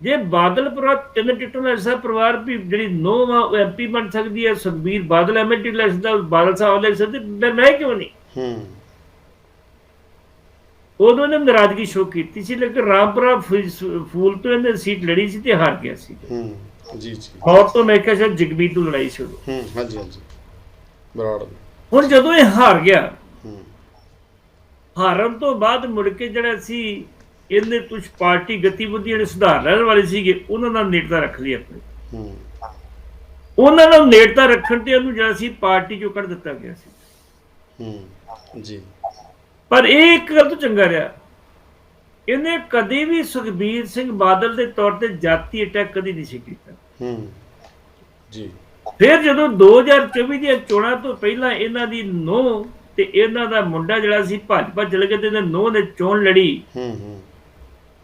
ਜੇ ਬਾਦਲ ਪਰਿਵਾਰ ਤਿੰਨ ਟਿਕਟਾਂ ਦਾ ਐਸਾ ਪਰਿਵਾਰ ਵੀ ਜਿਹੜੀ ਨੋ ਉਹ ਐਮਪੀ ਬਣ ਸਕਦੀ ਹੈ ਸੁਖਬੀਰ ਬਾਦਲ ਐਮਐਲਟੀ ਲੈ ਸਕਦਾ ਬਾਦਲ ਸਾਹਿਬ ਲੈ ਸਕਦੇ ਮੈਂ ਕਿਉਂ ਨਹੀਂ? ਹੂੰ। ਉਦੋਂ ਨੇ ਨਾਰਾਜ਼ਗੀ ਸ਼ੋਅ ਕੀਤੀ ਸੀ ਲੇਕਿਨ ਰਾਮਪੁਰਾ ਫੂਲ ਤੋਂ ਇਹਨੇ ਸੀਟ ਲੜੀ ਸੀ ਤੇ ਹਾਰ ਗਿਆ ਸੀ। ਹੂੰ ਜੀ ਜੀ। ਹੋਰ ਤੋਂ ਮੈਂ ਕਿਹਾ ਸ਼ਾਇਦ ਜਗਮੀਤ ਨੂੰ ਲੜਾਈ ਸੀ ਉਦੋਂ ਹੂੰ ਹਾਂਜੀ ਹਾਂਜੀ। ਬਰਾੜ ਹੁਣ ਜਦੋਂ ਇਹ ਹਾਰ ਗਿਆ ਹੂੰ। ਹਾਰਨ ਤੋਂ ਬਾਅਦ ਮੁੜ ਕੇ ਜਿਹੜਾ ਸੀ ਇਹਨੇ ਕੁਝ ਪਾਰਟੀ ਗਤੀਵਿਧੀਆਂ ਜਿਹੜੇ ਸੁਧਾਰ ਲੈਣ ਵਾਲੇ ਸੀਗੇ ਉਹਨਾਂ ਨਾਲ ਨੇੜਤਾ ਰੱਖ ਲਈ ਆਪਣੀ। ਹੂੰ। ਉਹਨਾਂ ਨਾਲ ਨੇੜਤਾ ਰੱਖਣ ਤੇ ਉਹਨੂੰ ਜਿਹੜਾ ਸੀ ਪਾਰਟੀ ਚੋਂ ਕੱਢ ਦਿੱਤਾ ਗਿਆ ਸੀ। ਹੂੰ ਜੀ। ਪਰ ਇਹ ਇੱਕ ਗੱਲ ਤੋਂ ਚੰਗਾ ਰਿਹਾ। ਇਹਨੇ ਕਦੇ ਵੀ ਸੁਖਬੀਰ ਸਿੰਘ ਬਾਦਲ ਦੇ ਤੌਰ ਤੇ ਜਾਤੀ ਅਟੈਕ ਕਦੀ ਨਹੀਂ ਸੀ ਕੀਤਾ। ਹੂੰ। ਜੀ। ਫਿਰ ਜਦੋਂ 2024 ਦੀਆਂ ਚੋਣਾਂ ਤੋਂ ਪਹਿਲਾਂ ਇਹਨਾਂ ਦੀ ਨੋ ਤੇ ਇਹਨਾਂ ਦਾ ਮੁੰਡਾ ਜਿਹੜਾ ਸੀ ਭਾਜਪਾ ਚਲੇ ਗਿਆ ਤੇ ਇਹਨੇ ਨੋ ਨੇ ਚੋਣ ਲੜੀ। ਹੂੰ ਹੂੰ।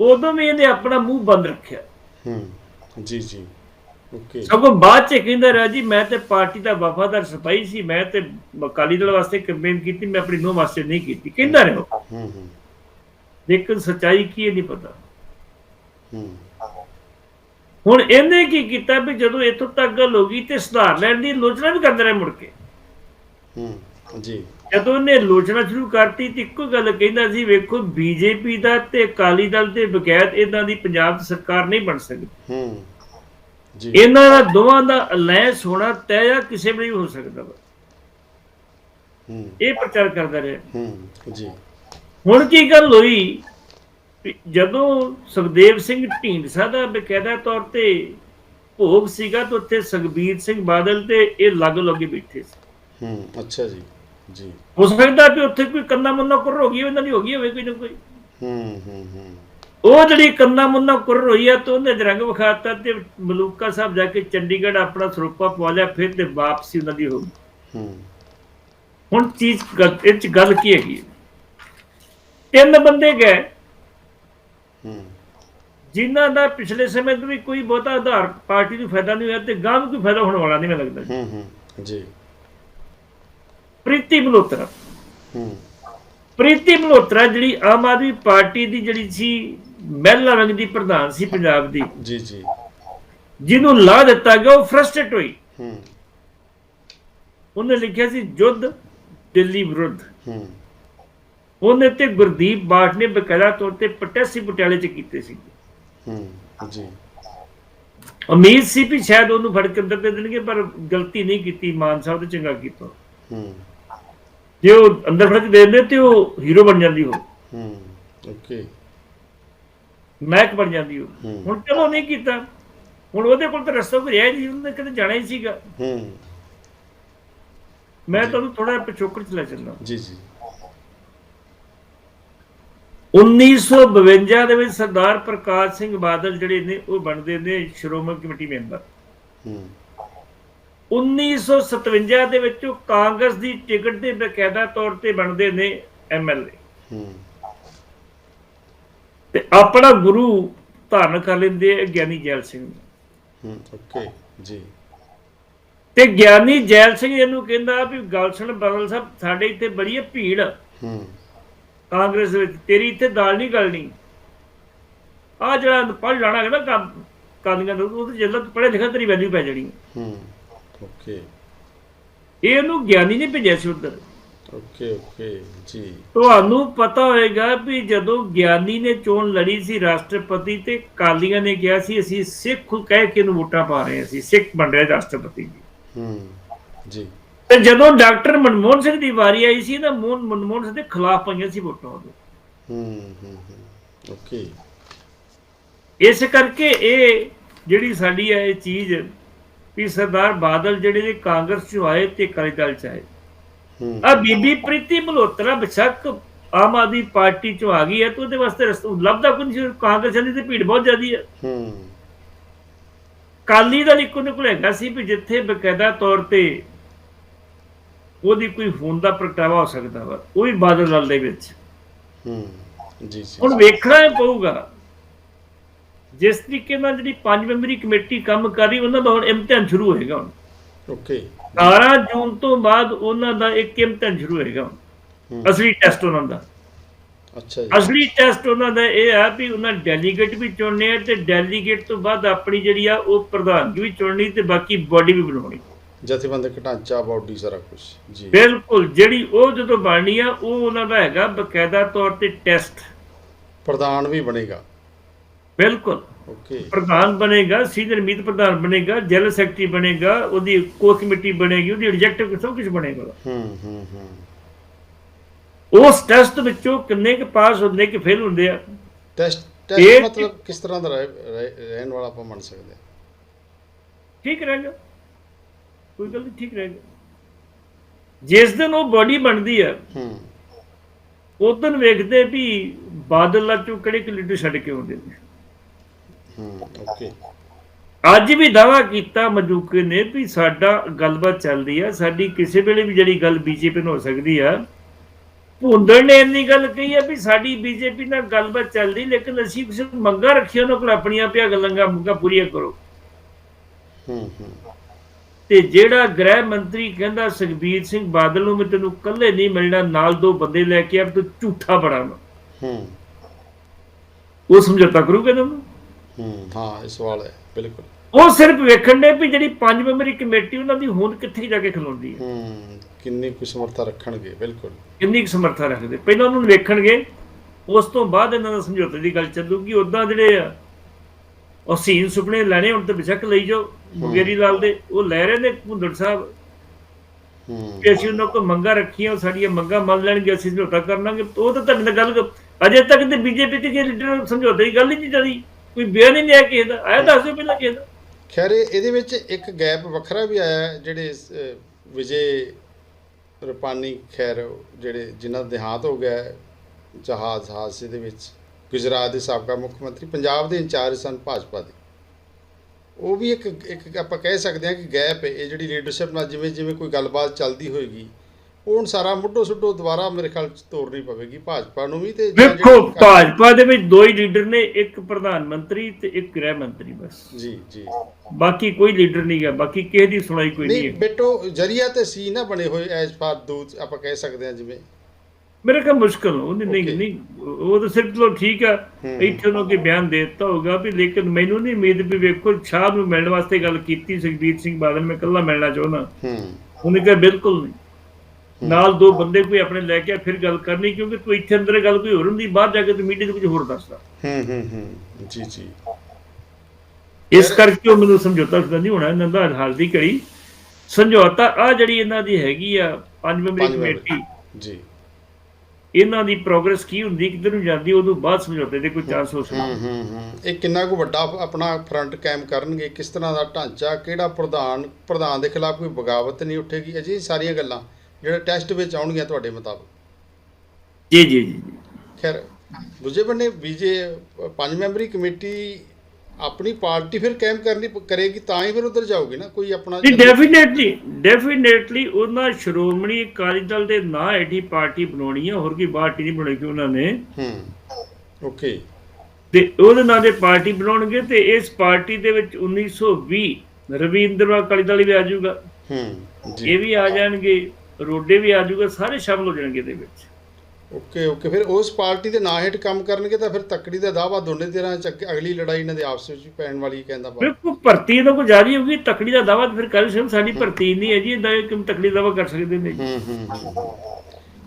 ਉਦੋਂ ਵੀ ਇਹਨੇ ਆਪਣਾ ਮੂੰਹ ਬੰਦ ਰੱਖਿਆ। ਹੂੰ। ਜੀ ਜੀ। ਸਗੋਂ ਬਾਅਦ ਚ ਕਹਿੰਦਾ ਰਿਹਾ ਜੀ ਮੈਂ ਤੇ ਪਾਰਟੀ ਦਾ ਵਫਾਦਾਰ ਸਿਪਾਹੀ ਸੀ ਮੈਂ ਤੇ ਅਕਾਲੀ ਦਲ ਵਾਸਤੇ ਕੈਂਪੇਨ ਕੀਤੀ ਮੈਂ ਆਪਣੀ ਨੋ ਵਾਸਤੇ ਨਹੀਂ ਕੀਤੀ। ਕਹਿੰਦਾ ਰਿਹਾ ਹੂੰ ਹੂੰ। ਲੇਕਿਨ ਸੱਚਾਈ ਕੀ ਹੈ ਨਹੀਂ ਪਤਾ। ਹੂੰ। ਹੁਣ ਇਹਨੇ ਕੀ ਕੀਤਾ ਵੀ ਜਦੋਂ ਇੱਥੋਂ ਤੱਕ ਗੱਲ ਹੋ ਗਈ ਤੇ ਸੁਧਾਰ ਲੈਣ ਦੀ ਲੋਚਨਾ ਵੀ ਕਰਦੇ ਰਹੇ ਮੁੜ ਕੇ। ਹੂੰ ਜੀ। ਜਦੋਂ ਇਹਨੇ ਲੋਚਨਾ ਸ਼ੁਰੂ ਕਰਤੀ ਤੇ ਇੱਕੋ ਗੱਲ ਕਹਿੰਦਾ ਸੀ ਵੇਖੋ ਬੀਜੇਪੀ ਦਾ ਤੇ ਅਕਾਲੀ ਦਲ ਦੇ ਬਗੈਰ ਇਹਨਾਂ ਦੀ ਪੰਜਾਬ ਸਰਕਾਰ ਨਹੀਂ ਬਣ ਸਕਦੀ। ਹੂੰ। ਇਹਨਾਂ ਦਾ ਦੋਵਾਂ ਦਾ ਅਲਾਇੰਸ ਹੋਣਾ ਤੈਅ ਆ ਕਿਸੇ ਵੀ ਹੋ ਸਕਦਾ ਵਾ। ਹੂੰ। ਇਹ ਪ੍ਰਚਾਰ ਕਰਦਾ ਰਿਹਾ। ਹੂੰ ਜੀ। ਹੁਣ ਕੀ ਗੱਲ ਹੋਈ? ਜਦੋਂ ਸੁਖਦੇਵ ਸਿੰਘ ਢੀਂਡਸਾ ਦਾ ਬਕਾਇਦਾ ਤੌਰ ਤੇ ਭੋਗ ਸੀਗਾ ਤਾਂ ਉੱਥੇ ਸੁਖਬੀਰ ਸਿੰਘ ਬਾਦਲ ਤੇ ਇਹ ਲੱਗ ਲੱਗੇ ਬੈਠੇ ਸੀ। ਹੂੰ ਅੱਛਾ ਜੀ ਜੀ। ਹੋ ਸਕਦਾ ਵੀ ਉੱਥੇ ਕੋਈ ਕੰਨਾ ਮੁੰਨਾ ਕੁਰ ਹੋ ਗਈ ਉਹਨਾਂ ਦੀ ਹੋ ਗਈ ਹੋਵੇ ਕੋਈ ਨਾ ਕੋਈ। ਹੂੰ ਹੂੰ ਹੂੰ। ਉਹ ਜਿਹੜੀ ਕੰਨਾ ਮੁੰਨਾ ਕੁਰ ਹੋਈ ਆ ਤਾਂ ਉਹਨੇ ਰੰਗ ਵਿਖਾਤਾ ਤੇ ਮਲੂਕਾ ਸਾਹਿਬ ਜਾ ਕੇ ਚੰਡੀਗੜ੍ਹ ਆਪਣਾ ਸਰੂਪਾ ਪਵਾ ਲਿਆ ਫਿਰ ਤੇ ਵਾਪਸੀ ਉਹਨਾਂ ਦੀ ਹੋ ਗਈ। ਹੁਣ ਚੀਜ਼ ਇਹ ਚ ਗੱਲ ਕੀ ਹੈਗੀ? ਤਿੰਨ ਬੰਦੇ ਗਏ। ਜਿਨ੍ਹਾਂ ਦਾ ਪਿਛਲੇ ਸਮੇਂ ਤੋਂ ਵੀ ਕੋਈ ਬਹੁਤਾ ਆਧਾਰ ਪਾਰਟੀ ਨੂੰ ਫਾਇਦਾ ਨਹੀਂ ਹੋਇਆ ਤੇ ਗਾਂ ਵੀ ਕੋਈ ਫਾਇਦਾ ਹੋਣ ਵਾਲਾ ਨਹੀਂ ਮੈਨੂੰ ਲੱਗਦਾ। ਹੂੰ ਹੂੰ। ਜੀ। ਪ੍ਰੀਤੀ ਮਲਹੋਤਰਾ। ਹੂੰ। ਪ੍ਰੀਤੀ ਮਲਹੋਤਰਾ ਜਿਹੜੀ ਆਮ ਆਦਮੀ ਪਾਰਟੀ ਦੀ ਜਿਹੜੀ ਸੀ ਮਹਿਲਾ ਰੰਗ ਦੀ ਪ੍ਰਧਾਨ ਸੀ ਪੰਜਾਬ ਦੀ। ਜੀ ਜੀ। ਜਿਹਨੂੰ ਲਾ ਦਿੱਤਾ ਗਿਆ ਉਹ ਫਰਸਟ੍ਰੇਟ ਹੋਈ। ਹੂੰ। ਉਹਨੇ ਲਿਖਿਆ ਸੀ ਜੁੱਧ ਦਿੱਲੀ ਵਿਰੁੱਧ। ਹੂੰ। ਉਹਨੇ ਤੇ ਗੁਰਦੀਪ ਬਾਠ ਨੇ ਬਕਾਇਦਾ ਤੌਰ ਤੇ ਪਟਿਆਸੀ ਪਟਿਆਲੇ ਚ ਕੀਤੇ ਸੀ। ਹੂੰ ਜੀ। ਉਮੀਦ ਸੀ ਵੀ ਸ਼ਾਇਦ ਉਹਨੂੰ ਫੜ ਕੇ ਅੰਦਰ ਦੇ ਦੇਣਗੇ ਪਰ ਗਲਤੀ ਨਹੀਂ ਕੀਤੀ। ਮਾਨ ਸਾਹਿਬ ਨੇ ਚੰਗਾ ਕੀਤਾ। ਹੂੰ। ਜੇ ਉਹ ਅੰਦਰ ਫੜ ਕੇ ਦੇ ਦਿੰਦੇ ਤੇ ਉਹ ਹੀਰੋ ਬਣ ਜਾਂਦੀ ਉਹ ਹੂੰ ਓਕੇ। ਨਾਇਕ ਬਣ ਜਾਂਦੀ ਉਹ। ਹੁਣ ਚਲੋ ਨਹੀਂ ਕੀਤਾ। ਹੁਣ ਉਹਦੇ ਕੋਲ ਤਾਂ ਰਸਤਾ ਕੋਈ ਰਿਹਾ ਨਹੀਂ ਉਹਨੇ ਕਿਤੇ ਜਾਣਾ ਹੀ ਸੀਗਾ। ਹੂੰ। ਮੈਂ ਤੁਹਾਨੂੰ ਥੋੜਾ ਪਿਛੋਕੜ ਚ ਲੈ ਚੱਲਦਾ। ਜੀ ਜੀ। 1952 ਦੇ ਵਿੱਚ ਸਰਦਾਰ ਪ੍ਰਕਾਸ਼ ਸਿੰਘ ਬਾਦਲ ਜਿਹੜੇ ਨੇ ਉਹ ਬਣਦੇ ਨੇ ਸ਼੍ਰੋਮਣੀ ਕਮੇਟੀ ਮੈਂਬਰ। ਹੂੰ। 1957 ਦੇ ਵਿੱਚ ਉਹ ਕਾਂਗਰਸ ਦੀ ਟਿਕਟ ਤੇ ਬਕਾਇਦਾ ਤੌਰ ਤੇ ਬਣਦੇ ਨੇ ਐਮਐਲਏ ਹੂੰ। ਤੇ ਆਪਣਾ ਗੁਰੂ ਧਾਰਨ ਕਰ ਲੈਂਦੇ ਆ ਗਿਆਨੀ ਜੈਲ ਸਿੰਘ। ਹੂੰ ਓਕੇ ਜੀ। ਤੇ ਗਿਆਨੀ ਜੈਲ ਸਿੰਘ ਇਹਨੂੰ ਕਹਿੰਦਾ ਵੀ ਗੱਲ ਸੁਣ ਬਦਲ ਸਾਹਿਬ ਸਾਡੇ ਇੱਥੇ ਬੜੀ ਹੈ ਭੀੜ। ਹੂੰ। ਕਾਂਗਰਸ ਵਿੱਚ ਤੇਰੀ ਇੱਥੇ ਦਾਲ ਨਹੀਂ ਗਲਣੀ। ਆ ਜਿਹੜਾ ਪੜ੍ਹ ਜਾਣਾ ਹੈਗਾ ਨਾ ਕਾਦੀਆਂ ਨੂੰ ਉਹ ਜਦੋਂ ਪੜ੍ਹੇ ਲਿਖਿਆ ਤੇਰੀ ਵੈਲਿਊ ਪੈ ਜਾਣੀ। ਹੂੰ ਓਕੇ ਇਹ ਇਹਨੂੰ ਗਿਆਨੀ ਨੇ ਭੇਜਿਆ ਸੀ ਉੱਧਰ। ਓਕੇ ਓਕੇ ਜੀ। ਤੁਹਾਨੂੰ ਪਤਾ ਹੋਏਗਾ ਵੀ ਜਦੋਂ ਗਿਆਨੀ ਨੇ ਚੋਣ ਲੜੀ ਸੀ ਰਾਸ਼ਟਰਪਤੀ ਤੇ ਕਾਲੀਆਂ ਨੇ ਕਿਹਾ ਸੀ ਅਸੀਂ ਸਿੱਖ ਕਹਿ ਕੇ ਇਹਨੂੰ ਵੋਟਾਂ ਪਾ ਰਹੇ ਅਸੀਂ ਸਿੱਖ ਬਣ ਰਿਹਾ ਰਾਸ਼ਟਰਪਤੀ ਜੀ। ਹੂੰ ਜੀ। ਤੇ ਜਦੋਂ ਡਾਕਟਰ ਮਨਮੋਹਨ ਸਿੰਘ ਦੀ ਵਾਰੀ ਆਈ ਸੀ ਨਾ ਮੋਹਨ ਮਨਮੋਹਨ ਸਿੰਘ ਦੇ ਖਿਲਾਫ ਪਈਆਂ ਸੀ ਵੋਟਾਂ ਉਦੋਂ ਹੂੰ ਹੂੰ ਹੂੰ ਓਕੇ ਇਸ ਕਰਕੇ ਇਹ ਜਿਹੜੀ ਸਾਡੀ ਹੈ ਇਹ ਚੀਜ਼ ਵੀ ਸਰਦਾਰ ਬਾਦਲ ਜਿਹੜੇ ਨੇ ਕਾਂਗਰਸ ਚੋਂ ਆਏ ਤੇ ਅਕਾਲੀ ਦਲ ਚ ਆਏ। ਆ ਬੀਬੀ ਪ੍ਰੀਤੀ ਮਲਹੋਤਰਾ ਬੇਸ਼ੱਕ ਆਮ ਆਦਮੀ ਪਾਰਟੀ ਚੋਂ ਆ ਗਈ ਹੈ ਤੇ ਉਹਦੇ ਵਾਸਤੇ ਰਸਤਾ ਲੱਭਦਾ ਕੋਈ ਨਹੀਂ। ਕਾਂਗਰਸ ਵਾਲੀ ਤੇ ਭੀੜ ਬਹੁਤ ਜ਼ਿਆਦੀ ਹੈ। ਹੂੰ। ਕਾਲੀ ਦਲ ਇੱਕੋ ਨਿਕਲ ਹੈਗਾ ਸੀ ਵੀ ਜਿੱਥੇ ਬਕਾਇਦਾ ਤੌਰ ਤੇ ਉਹਦੀ ਕੋਈ ਹੋਣ ਦਾ ਪ੍ਰਗਟਾਵਾ ਹੋ ਸਕਦਾ ਵਾ ਉਹ ਵੀ ਬਾਦਲ ਦਲ ਦੇ ਵਿੱਚ। ਹੂੰ ਜੀ ਜੀ। ਹੁਣ ਵੇਖਣਾ ਪਊਗਾ। ਜਿਸ ਤਰੀਕੇ ਨਾਲ ਜਿਹੜੀ ਪੰਜ ਮੈਂਬਰੀ ਕਮੇਟੀ ਕੰਮ ਕਰ ਰਹੀ ਉਹਨਾਂ ਦਾ ਹੁਣ ਇਮਤਿਹਾਨ ਸ਼ੁਰੂ ਹੋਏਗਾ ਹੁਣ। ਓਕੇ। 18 ਜੂਨ ਤੋਂ ਬਾਅਦ ਉਹਨਾਂ ਦਾ ਇੱਕ ਇਮਤਿਹਾਨ ਸ਼ੁਰੂ ਹੋਏਗਾ। ਹੂੰ। ਅਸਲੀ ਟੈਸਟ ਉਹਨਾਂ ਦਾ। ਅੱਛਾ ਜੀ। ਅਸਲੀ ਟੈਸਟ ਉਹਨਾਂ ਦਾ ਇਹ ਆ ਵੀ ਉਹਨਾਂ ਡੈਲੀਗੇਟ ਵੀ ਚੁਣਨੇ ਆ ਤੇ ਡੈਲੀਗੇਟ ਤੋਂ ਬਾਅਦ ਆਪਣੀ ਜਿਹੜੀ ਆ ਉਹ ਪ੍ਰਧਾਨਗੀ ਵੀ ਚੁਣਨੀ ਤੇ ਬਾਕੀ ਬਾਡੀ ਵੀ ਬਣਾਉਣੀ। ਜਥੇਬੰਦਕ ਢਾਂਚਾ ਬਾਡੀ ਸਾਰਾ ਕੁਝ ਜੀ। ਬਿਲਕੁਲ ਜਿਹੜੀ ਉਹ ਜਦੋਂ ਬਣਨੀ ਆ ਉਹ ਉਹਨਾਂ ਦਾ ਹੈਗਾ ਬਕਾਇਦਾ ਤੌਰ ਤੇ ਟੈਸਟ। ਪ੍ਰਧਾਨ ਵੀ ਬਣੇਗਾ। ਬਿਲਕੁਲ। ਓਕੇ ਪ੍ਰਧਾਨ ਬਣੇਗਾ ਸੀਨੀਅਰ ਮੀਤ ਪ੍ਰਧਾਨ ਬਣੇਗਾ ਜਨਰਲ ਸੈਕਟਰੀ ਬਣੇਗਾ ਉਹਦੀ ਕੋ ਕਮੇਟੀ ਬਣੇਗੀ ਉਹਦੀ ਐਗਜ਼ੈਕਟਿਵ ਸਭ ਕੁਝ ਬਣੇਗਾ ਹੂੰ ਹੂੰ ਹੂੰ। ਉਸ ਟੈਸਟ ਵਿੱਚੋਂ ਕਿੰਨੇ ਕੁ ਪਾਸ ਹੁੰਦੇ ਕਿ ਫੇਲ ਹੁੰਦੇ ਆ? ਟੈਸਟ ਟੈਸਟ ਮਤਲਬ ਕਿਸ ਤਰ੍ਹਾਂ ਦਾ ਰਹਿ- ਰਹਿ- ਰਹਿਣ ਵਾਲਾ ਆਪਾਂ ਮੰਨ ਸਕਦੇ ਠੀਕ ਰਹੇਗਾ। ਕੋਈ ਗੱਲ ਨਹੀਂ ਠੀਕ ਰਹੇਗਾ। ਜਿਸ ਦਿਨ ਉਹ ਬਾਡੀ ਬਣਦੀ ਹੈ ਹੂੰ। ਉਸ ਦਿਨ ਵੇਖਦੇ ਵੀ ਬਾਦਲਾਂ ਚੋਂ ਕਿਹੜੇ ਕਿ ਲੀਡਰ ਛੱਡ ਕੇ ਆਉਂਦੇ ਨੇ। ਓਕੇ। ਅੱਜ ਵੀ ਦਾਵਾ ਕੀਤਾ ਮਜੂਕੇ ਨੇ ਵੀ ਸਾਡਾ ਗੱਲਬਾਤ ਚੱਲਦੀ ਆ। ਸਾਡੀ ਕਿਸੇ ਵੇਲੇ ਵੀ ਜਿਹੜੀ ਗੱਲ ਬੀਜੇਪੀ ਨਾਲ ਹੋ ਸਕਦੀ ਆ। ਭੁੰਦੜ ਨੇ ਇੰਨੀ ਗੱਲ ਕਹੀ ਆ ਵੀ ਸਾਡੀ ਬੀਜੇਪੀ ਨਾਲ ਗੱਲਬਾਤ ਚੱਲਦੀ ਲੇਕਿਨ ਅਸੀਂ ਕਿਸੇ ਨੂੰ ਮੰਗਾ ਰੱਖੀਆਂ ਉਹਨਾਂ ਕੋਲ ਆਪਣੀਆਂ ਪਿਆ ਗੱਲਾਂ ਮੁੱਗਾ ਪੂਰੀਆਂ ਕਰੋ। ਹੂੰ ਹੂੰ। ਤੇ ਜਿਹੜਾ ਗ੍ਰਹਿ ਮੰਤਰੀ ਕਹਿੰਦਾ ਸੁਖਬੀਰ ਸਿੰਘ ਬਾਦਲ ਨੂੰ ਮੈਂ ਤੈਨੂੰ ਇਕੱਲੇ ਨਹੀਂ ਮਿਲਣਾ ਨਾਲ ਦੋ ਬੰਦੇ ਲੈ ਕੇ ਆ ਤੂੰ ਝੂਠਾ ਬੜਾ ਵਾ। ਹੂੰ। ਉਹ ਸਮਝੌਤਾ ਕਰੂਗਾ ਨੂੰ ਹੂੰ ਹਾਂ ਇਹ ਸਵਾਲ ਹੈ ਬਿਲਕੁਲ। ਉਹ ਸਿਰਫ ਵੇਖਣ ਦੇ ਵੀ ਜਿਹੜੀ ਪੰਜ ਮੈਂਬਰੀ ਕਮੇਟੀ ਉਹਨਾਂ ਦੀ ਹੋਂਦ ਕਿੱਥੇ ਜਾ ਕੇ ਖਲੋਂਦੀ ਹੈ? ਹੂੰ ਕਿੰਨੀ ਕੁ ਸਮਰੱਥਾ ਰੱਖਣਗੇ ਬਿਲਕੁਲ। ਕਿੰਨੀ ਕੁ ਸਮਰੱਥਾ ਰੱਖਦੇ? ਪਹਿਲਾਂ ਉਹਨੂੰ ਵੇਖਣਗੇ ਉਸ ਤੋਂ ਬਾਅਦ ਇਹਨਾਂ ਦਾ ਸਮਝੌਤੇ ਦੀ ਗੱਲ ਚੱਲੂਗੀ। ਉਦਾਂ ਜਿਹੜੇ ਆ ਉਹ ਸੀਨ ਸੁਪਨੇ ਲੈਣੇ ਹੁਣ ਤੇ ਬਿਸ਼ੱਕ ਲਈ ਜਾਓ ਮੁਗੇਰੀ ਲਾਲ ਦੇ ਉਹ ਲੈ ਰਹੇ ਨੇ ਭੁੰਦੜ ਸਾਹਿਬ। ਹੂੰ। ਕਿ ਅਸੀਂ ਉਹਨਾਂ ਕੋਲ ਮੰਗਾਂ ਰੱਖੀਆਂ ਉਹ ਸਾਡੀਆਂ ਮੰਗਾਂ ਮੰਨ ਲੈਣਗੇ ਅਸੀਂ ਸਮਝੌਤਾ ਕਰਨਾਂਗੇ। ਉਹ ਤਾਂ ਤੁਹਾਡੇ ਨਾਲ ਗੱਲ ਅਜੇ ਤੱਕ ਤੇ ਬੀਜੇਪੀ ਕੇ ਲੀਡਰ ਸਮਝੌਤੇ ਦੀ ਗੱਲ ਹੀ ਨਹੀਂ ਚੱਲੀ। ਕੋਈ ਬਿਆਨ ਹੀ ਨਹੀਂ ਆਇਆ ਕਿਸੇ ਦਾ। ਆਇਆ ਦੱਸ ਦਿਓ ਪਹਿਲਾਂ ਕਿਸੇ ਦਾ। ਖੈਰ ਇਹ- ਇਹਦੇ ਵਿੱਚ ਇੱਕ ਗੈਪ ਵੱਖਰਾ ਵੀ ਆਇਆ ਹੈ, ਜਿਹੜੇ ਅਹ, ਵਿਜੇ ਰੁਪਾਨੀ ਖੈਰ ਜਿਹੜੇ ਜਿਨ੍ਹਾਂ ਦਾ ਦੇਹਾਂਤ ਹੋ ਗਿਆ ਹੈ ਜਹਾਜ਼ ਹਾਦਸੇ ਦੇ ਵਿੱਚ ਗੁਜਰਾਤ ਦੇ ਸਾਬਕਾ ਮੁੱਖ ਮੰਤਰੀ ਪੰਜਾਬ ਦੇ ਇੰਚਾਰਜ ਸਨ ਭਾਜਪਾ ਦੇ। ਉਹ ਵੀ ਇੱਕ ਇੱਕ ਆਪਾਂ ਕਹਿ ਸਕਦੇ ਹਾਂ ਕਿ ਗੈਪ ਹੈ। ਇਹ ਜਿਹੜੀ ਲੀਡਰਸ਼ਿਪ ਨਾਲ ਜਿਵੇਂ ਜਿਵੇਂ ਕੋਈ ਗੱਲਬਾਤ ਚੱਲਦੀ ਹੋਏਗੀ ਹੁਣ ਸਾਰਾ ਮੁੱਢੋਂ ਸੁੱਢੋਂ ਦੁਬਾਰਾ ਮੇਰੇ ਖਿਆਲ ਚ ਤੋੜਨੀ ਪਵੇਗੀ ਭਾਜਪਾ ਨੂੰ ਵੀ ਤੇ ਵੇਖੋ ਭਾਜਪਾ ਦੇ ਵਿੱਚ ਦੋ ਹੀ ਲੀਡਰ ਨੇ ਇੱਕ ਪ੍ਰਧਾਨ ਮੰਤਰੀ ਤੇ ਇੱਕ ਗ੍ਰਹਿ ਮੰਤਰੀ ਬਸ। ਜੀ ਜੀ। ਬਾਕੀ ਕੋਈ ਲੀਡਰ ਨਹੀਂ ਗਾ ਬਾਕੀ ਕਿਸੇ ਦੀ ਸੁਣਾਈ ਕੋਈ ਨਹੀਂ ਨਹੀਂ ਹੈ। ਬੇਟੋ ਜਰੀਆ ਤੇ ਸੀ ਨਾ ਬਣੇ ਹੋਏ ਐਸ ਫਾਰ ਦੂਤ ਆਪਾਂ ਕਹਿ ਸਕਦੇ ਹਾਂ ਜਿਵੇਂ। ਮੇਰੇ ਕੋਲ ਮੁਸ਼ਕਲ ਉਹ ਨਹੀਂ. ਨਹੀਂ ਉਹ ਤਾਂ ਸਿਰਫ ਚਲੋ ਠੀਕ ਆ ਹੂੰ। ਇੱਥੇ ਉਹਨਾਂ ਕੇ ਬਿਆਨ ਦੇ ਦਿੱਤਾ ਹੋਗਾ ਵੀ ਲੇਕਿਨ ਮੈਨੂੰ ਨਹੀਂ ਉਮੀਦ ਵੀ ਵੇਖੋ ਸ਼ਾਹ ਨੂੰ ਮਿਲਣ ਵਾਸਤੇ ਗੱਲ ਕੀਤੀ ਸੁਖਬੀਰ ਸਿੰਘ ਬਾਦਲ ਮੈਂ ਇਕੱਲਾ ਮਿਲਣਾ ਚਾਹੁੰਦਾ। ਹੂੰ। ਉਹਨੇ ਕਿਹਾ ਬਿਲਕੁਲ ਨਹੀਂ। ਨਾਲ ਦੋ ਬੰਦੇ ਕੋਈ ਆਪਣੇ ਲੈ ਕੇ ਫਿਰ ਗੱਲ ਕਰਨੀ ਕਿਉਂਕਿ ਤੂੰ ਇੱਥੇ ਅੰਦਰ ਗੱਲ ਕੋਈ ਹੋਰ ਹੁੰਦੀ ਬਾਹਰ ਜਾ ਕੇ ਤੂੰ ਮੀਡੀਆ ਦੇ ਵਿੱਚ ਹੋਰ ਦੱਸਦਾ। ਹੂੰ ਹੂੰ ਹੂੰ ਜੀ ਜੀ। ਇਸ ਕਰਕੇ ਉਹ ਮੈਨੂੰ ਸਮਝੌਤਾ ਕਰਦਾ ਨਹੀਂ ਹੋਣਾ ਇਹਨਾਂ ਦਾ ਹਾਲ ਦੀ ਘੜੀ। ਸਮਝੌਤਾ ਆ ਜਿਹੜੀ ਇਹਨਾਂ ਦੀ ਹੈਗੀ ਆ ਪੰਜ ਮੈਂਬਰੀ। ਕਮੇਟੀ। ਜੀ। ਇਹਨਾਂ ਦੀ ਪ੍ਰੋਗਰੈਸ ਕੀ ਹੁੰਦੀ ਕਿੱਧਰ ਨੂੰ ਜਾਂਦੀ ਉਦੋਂ ਬਾਅਦ ਸਮਝੌਤੇ ਦੇ ਕੋਈ ਚਾਂਸ ਹੋ ਸਕਦਾ। ਹੂੰ ਹੂੰ ਹੂੰ ਇਹ ਕਿੰਨਾ ਕੁ ਵੱਡਾ ਆਪਣਾ ਫਰੰਟ ਕਾਇਮ ਕਰਨਗੇ ਕਿਸ ਤਰ੍ਹਾਂ ਦਾ ਢਾਂਚਾ ਕਿਹੜਾ ਪ੍ਰਧਾਨ ਪ੍ਰਧਾਨ ਦੇ ਖਿਲਾਫ ਕੋਈ ਬਗਾਵਤ ਨਹੀਂ ਉੱਠੇਗੀ? ਅਜੇ ਸਾਰੀਆਂ ਗੱਲਾਂ। ਜਿਹੜੇ ਟੈਸਟ ਵਿੱਚ ਆਉਣਗੀਆਂ ਤੁਹਾਡੇ ਮੁਤਾਬਕ? ਜੀ ਜੀ ਜੀ ਜੀ। ਖੈਰ ਦੂਜੇ ਬੰਨੇ ਬੀਜੇ ਪੰਜ ਮੈਂਬਰੀ ਕਮੇਟੀ ਆਪਣੀ ਪਾਰਟੀ ਫਿਰ ਕਾਇਮ ਕਰਨੀ ਕਰੇਗੀ ਤਾਂ ਹੀ ਫਿਰ ਉਧਰ ਜਾਓਗੇ ਨਾ ਕੋਈ ਆਪਣਾ ਨਹੀਂ ਡੈਫੀਨੇਟਲੀ ਡੈਫੀਨੇਟਲੀ ਉਹਨਾਂ ਸ਼੍ਰੋਮਣੀ ਅਕਾਲੀ ਦਲ ਦੇ ਨਾਂ ਹੇਠੀ ਪਾਰਟੀ ਬਣਾਉਣੀ ਹੈ ਹੋਰ ਕੋਈ ਪਾਰਟੀ ਨਹੀਂ ਬਣਾਈ ਉਹਨਾਂ ਨੇ। ਹੂੰ ਓਕੇ। ਤੇ ਉਹਦੇ ਨਾਂ ਦੇ ਪਾਰਟੀ ਬਣਾਉਣਗੇ ਤੇ ਇਸ ਪਾਰਟੀ ਦੇ ਵਿੱਚ 1920 ਰਵਿੰਦਰ ਅਕਾਲੀ ਦਲ ਵੀ ਆ ਜਾਊਗਾ। ਹੂੰ ਜੀ। ਇਹ ਵੀ ਆ ਜਾਣਗੇ। ਰੋਡੇ ਵੀ ਆ ਜਾਊਗਾ ਸਾਰੇ ਸ਼ਾਮਲ ਹੋ ਜਾਣਗੇ ਇਹਦੇ ਵਿੱਚ। ਓਕੇ ਓਕੇ ਫਿਰ ਉਸ ਪਾਰਟੀ ਦੇ ਨਾਂ ਹੇਠ ਕੰਮ ਕਰਨਗੇ ਤਾਂ ਫਿਰ ਤੱਕੜੀ ਦਾ ਦਾਵਾ ਦੋਨੇ ਧਿਰਾਂ ਚ ਅੱਗੇ- ਅਗਲੀ ਲੜਾਈ ਇਹਨਾਂ ਦੇ ਆਪਸ ਵਿੱਚ ਪੈਣ ਵਾਲੀ ਕਹਿੰਦਾ ਬਾ ਬਿਲਕੁਲ ਭਰਤੀ ਇਹਨਾਂ ਕੋ ਜਾਰੀ ਹੋਊਗੀ ਤਕੜੀ ਦਾ ਦਾਵਾ ਫਿਰ ਕਰ ਸਕਦੇ ਸਾਡੀ ਭਰਤੀ ਨਹੀਂ ਹੈ ਜੀ ਇਦਾਂ ਕਿਉਂ ਤਕੜੀ ਦਾਵਾ ਕਰ ਸਕਦੇ ਨੇ ਹੂੰ ਹੂੰ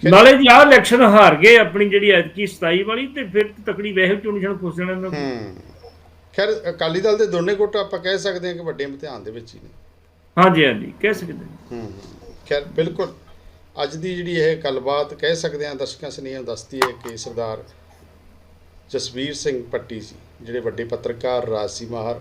ਨਾਲੇ ਜੀ ਆਹ ਇਲੈਕਸ਼ਨ ਹਾਰ ਗਏ ਆਪਣੀ ਜਿਹੜੀ ਐਤਕੀ 27 ਵਾਲੀ ਤੇ ਫਿਰ ਤਕੜੀ ਵੈਸੇ ਚੋਣ ਨਿਸ਼ਾਨ ਖੁੱਸ ਜਾਣਾ ਇਹਨਾਂ ਕੋਲ। ਹੂੰ। ਖੈਰ ਅਕਾਲੀ ਦਲ ਦੇ ਦੋਨੇ ਗੁੱਟ ਆਪਾਂ ਕਹਿ ਸਕਦੇ ਹਾਂ ਕਿ ਵੱਡੇ ਇਮਤਿਹਾਨ ਦੇ ਵਿੱਚ ਹੀ ਨੇ। ਹਾਂਜੀ ਹਾਂਜੀ ਕਹਿ ਸਕਦੇ ਹਾਂ। ਹੂੰ। ਖੈਰ ਬਿਲਕੁਲ। ਅੱਜ ਦੀ ਜਿਹੜੀ ਇਹ ਗੱਲਬਾਤ ਕਹਿ ਸਕਦੇ ਹਾਂ, ਦਰਸ਼ਕਾਂ ਸਨੇਹ ਦੱਸਦੀ ਹੈ ਕਿ ਸਰਦਾਰ ਜਸਵੀਰ ਸਿੰਘ ਪੱਟੀ ਜੀ, ਜਿਹੜੇ ਵੱਡੇ ਪੱਤਰਕਾਰ ਰਾਜਸੀ ਮਾਹਰ,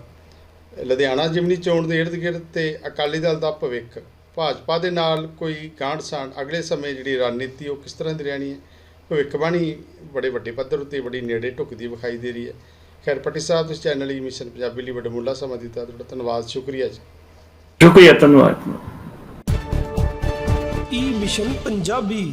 ਲੁਧਿਆਣਾ ਜਿਮਨੀ ਚੋਣ ਦੇ ਇਰਦ ਗਿਰਦ ਤੇ ਅਕਾਲੀ ਦਲ ਦਾ ਭਵਿੱਖ, ਭਾਜਪਾ ਦੇ ਨਾਲ ਕੋਈ ਗਾਂਢ ਸਾਂਢ ਅਗਲੇ ਸਮੇਂ ਜਿਹੜੀ ਰਣਨੀਤੀ ਉਹ ਕਿਸ ਤਰ੍ਹਾਂ ਦੀ ਰਹਿਣੀ ਹੈ, ਭਵਿੱਖਬਾਣੀ ਬੜੇ ਵੱਡੇ ਪੱਧਰ ਉੱਤੇ ਬੜੀ ਨੇੜੇ ਢੁਕਦੀ ਵਿਖਾਈ ਦੇ ਰਹੀ ਹੈ। ਖੈਰ ਪੱਟੀ ਸਾਹਿਬ, ਤੁਸੀਂ ਚੈਨਲ ਹੀ ਮਿਸ਼ਨ ਪੰਜਾਬੀ ਲਈ ਵੱਡਾ ਮੁੱਲਾ ਸਮਾਂ ਦਿੱਤਾ, ਤੁਹਾਡਾ ਧੰਨਵਾਦ, ਸ਼ੁਕਰੀਆ ਜੀ। ਸ਼ੁਕਰੀਆ, ਧੰਨਵਾਦ। ਈ ਮਿਸ਼ਨ ਪੰਜਾਬੀ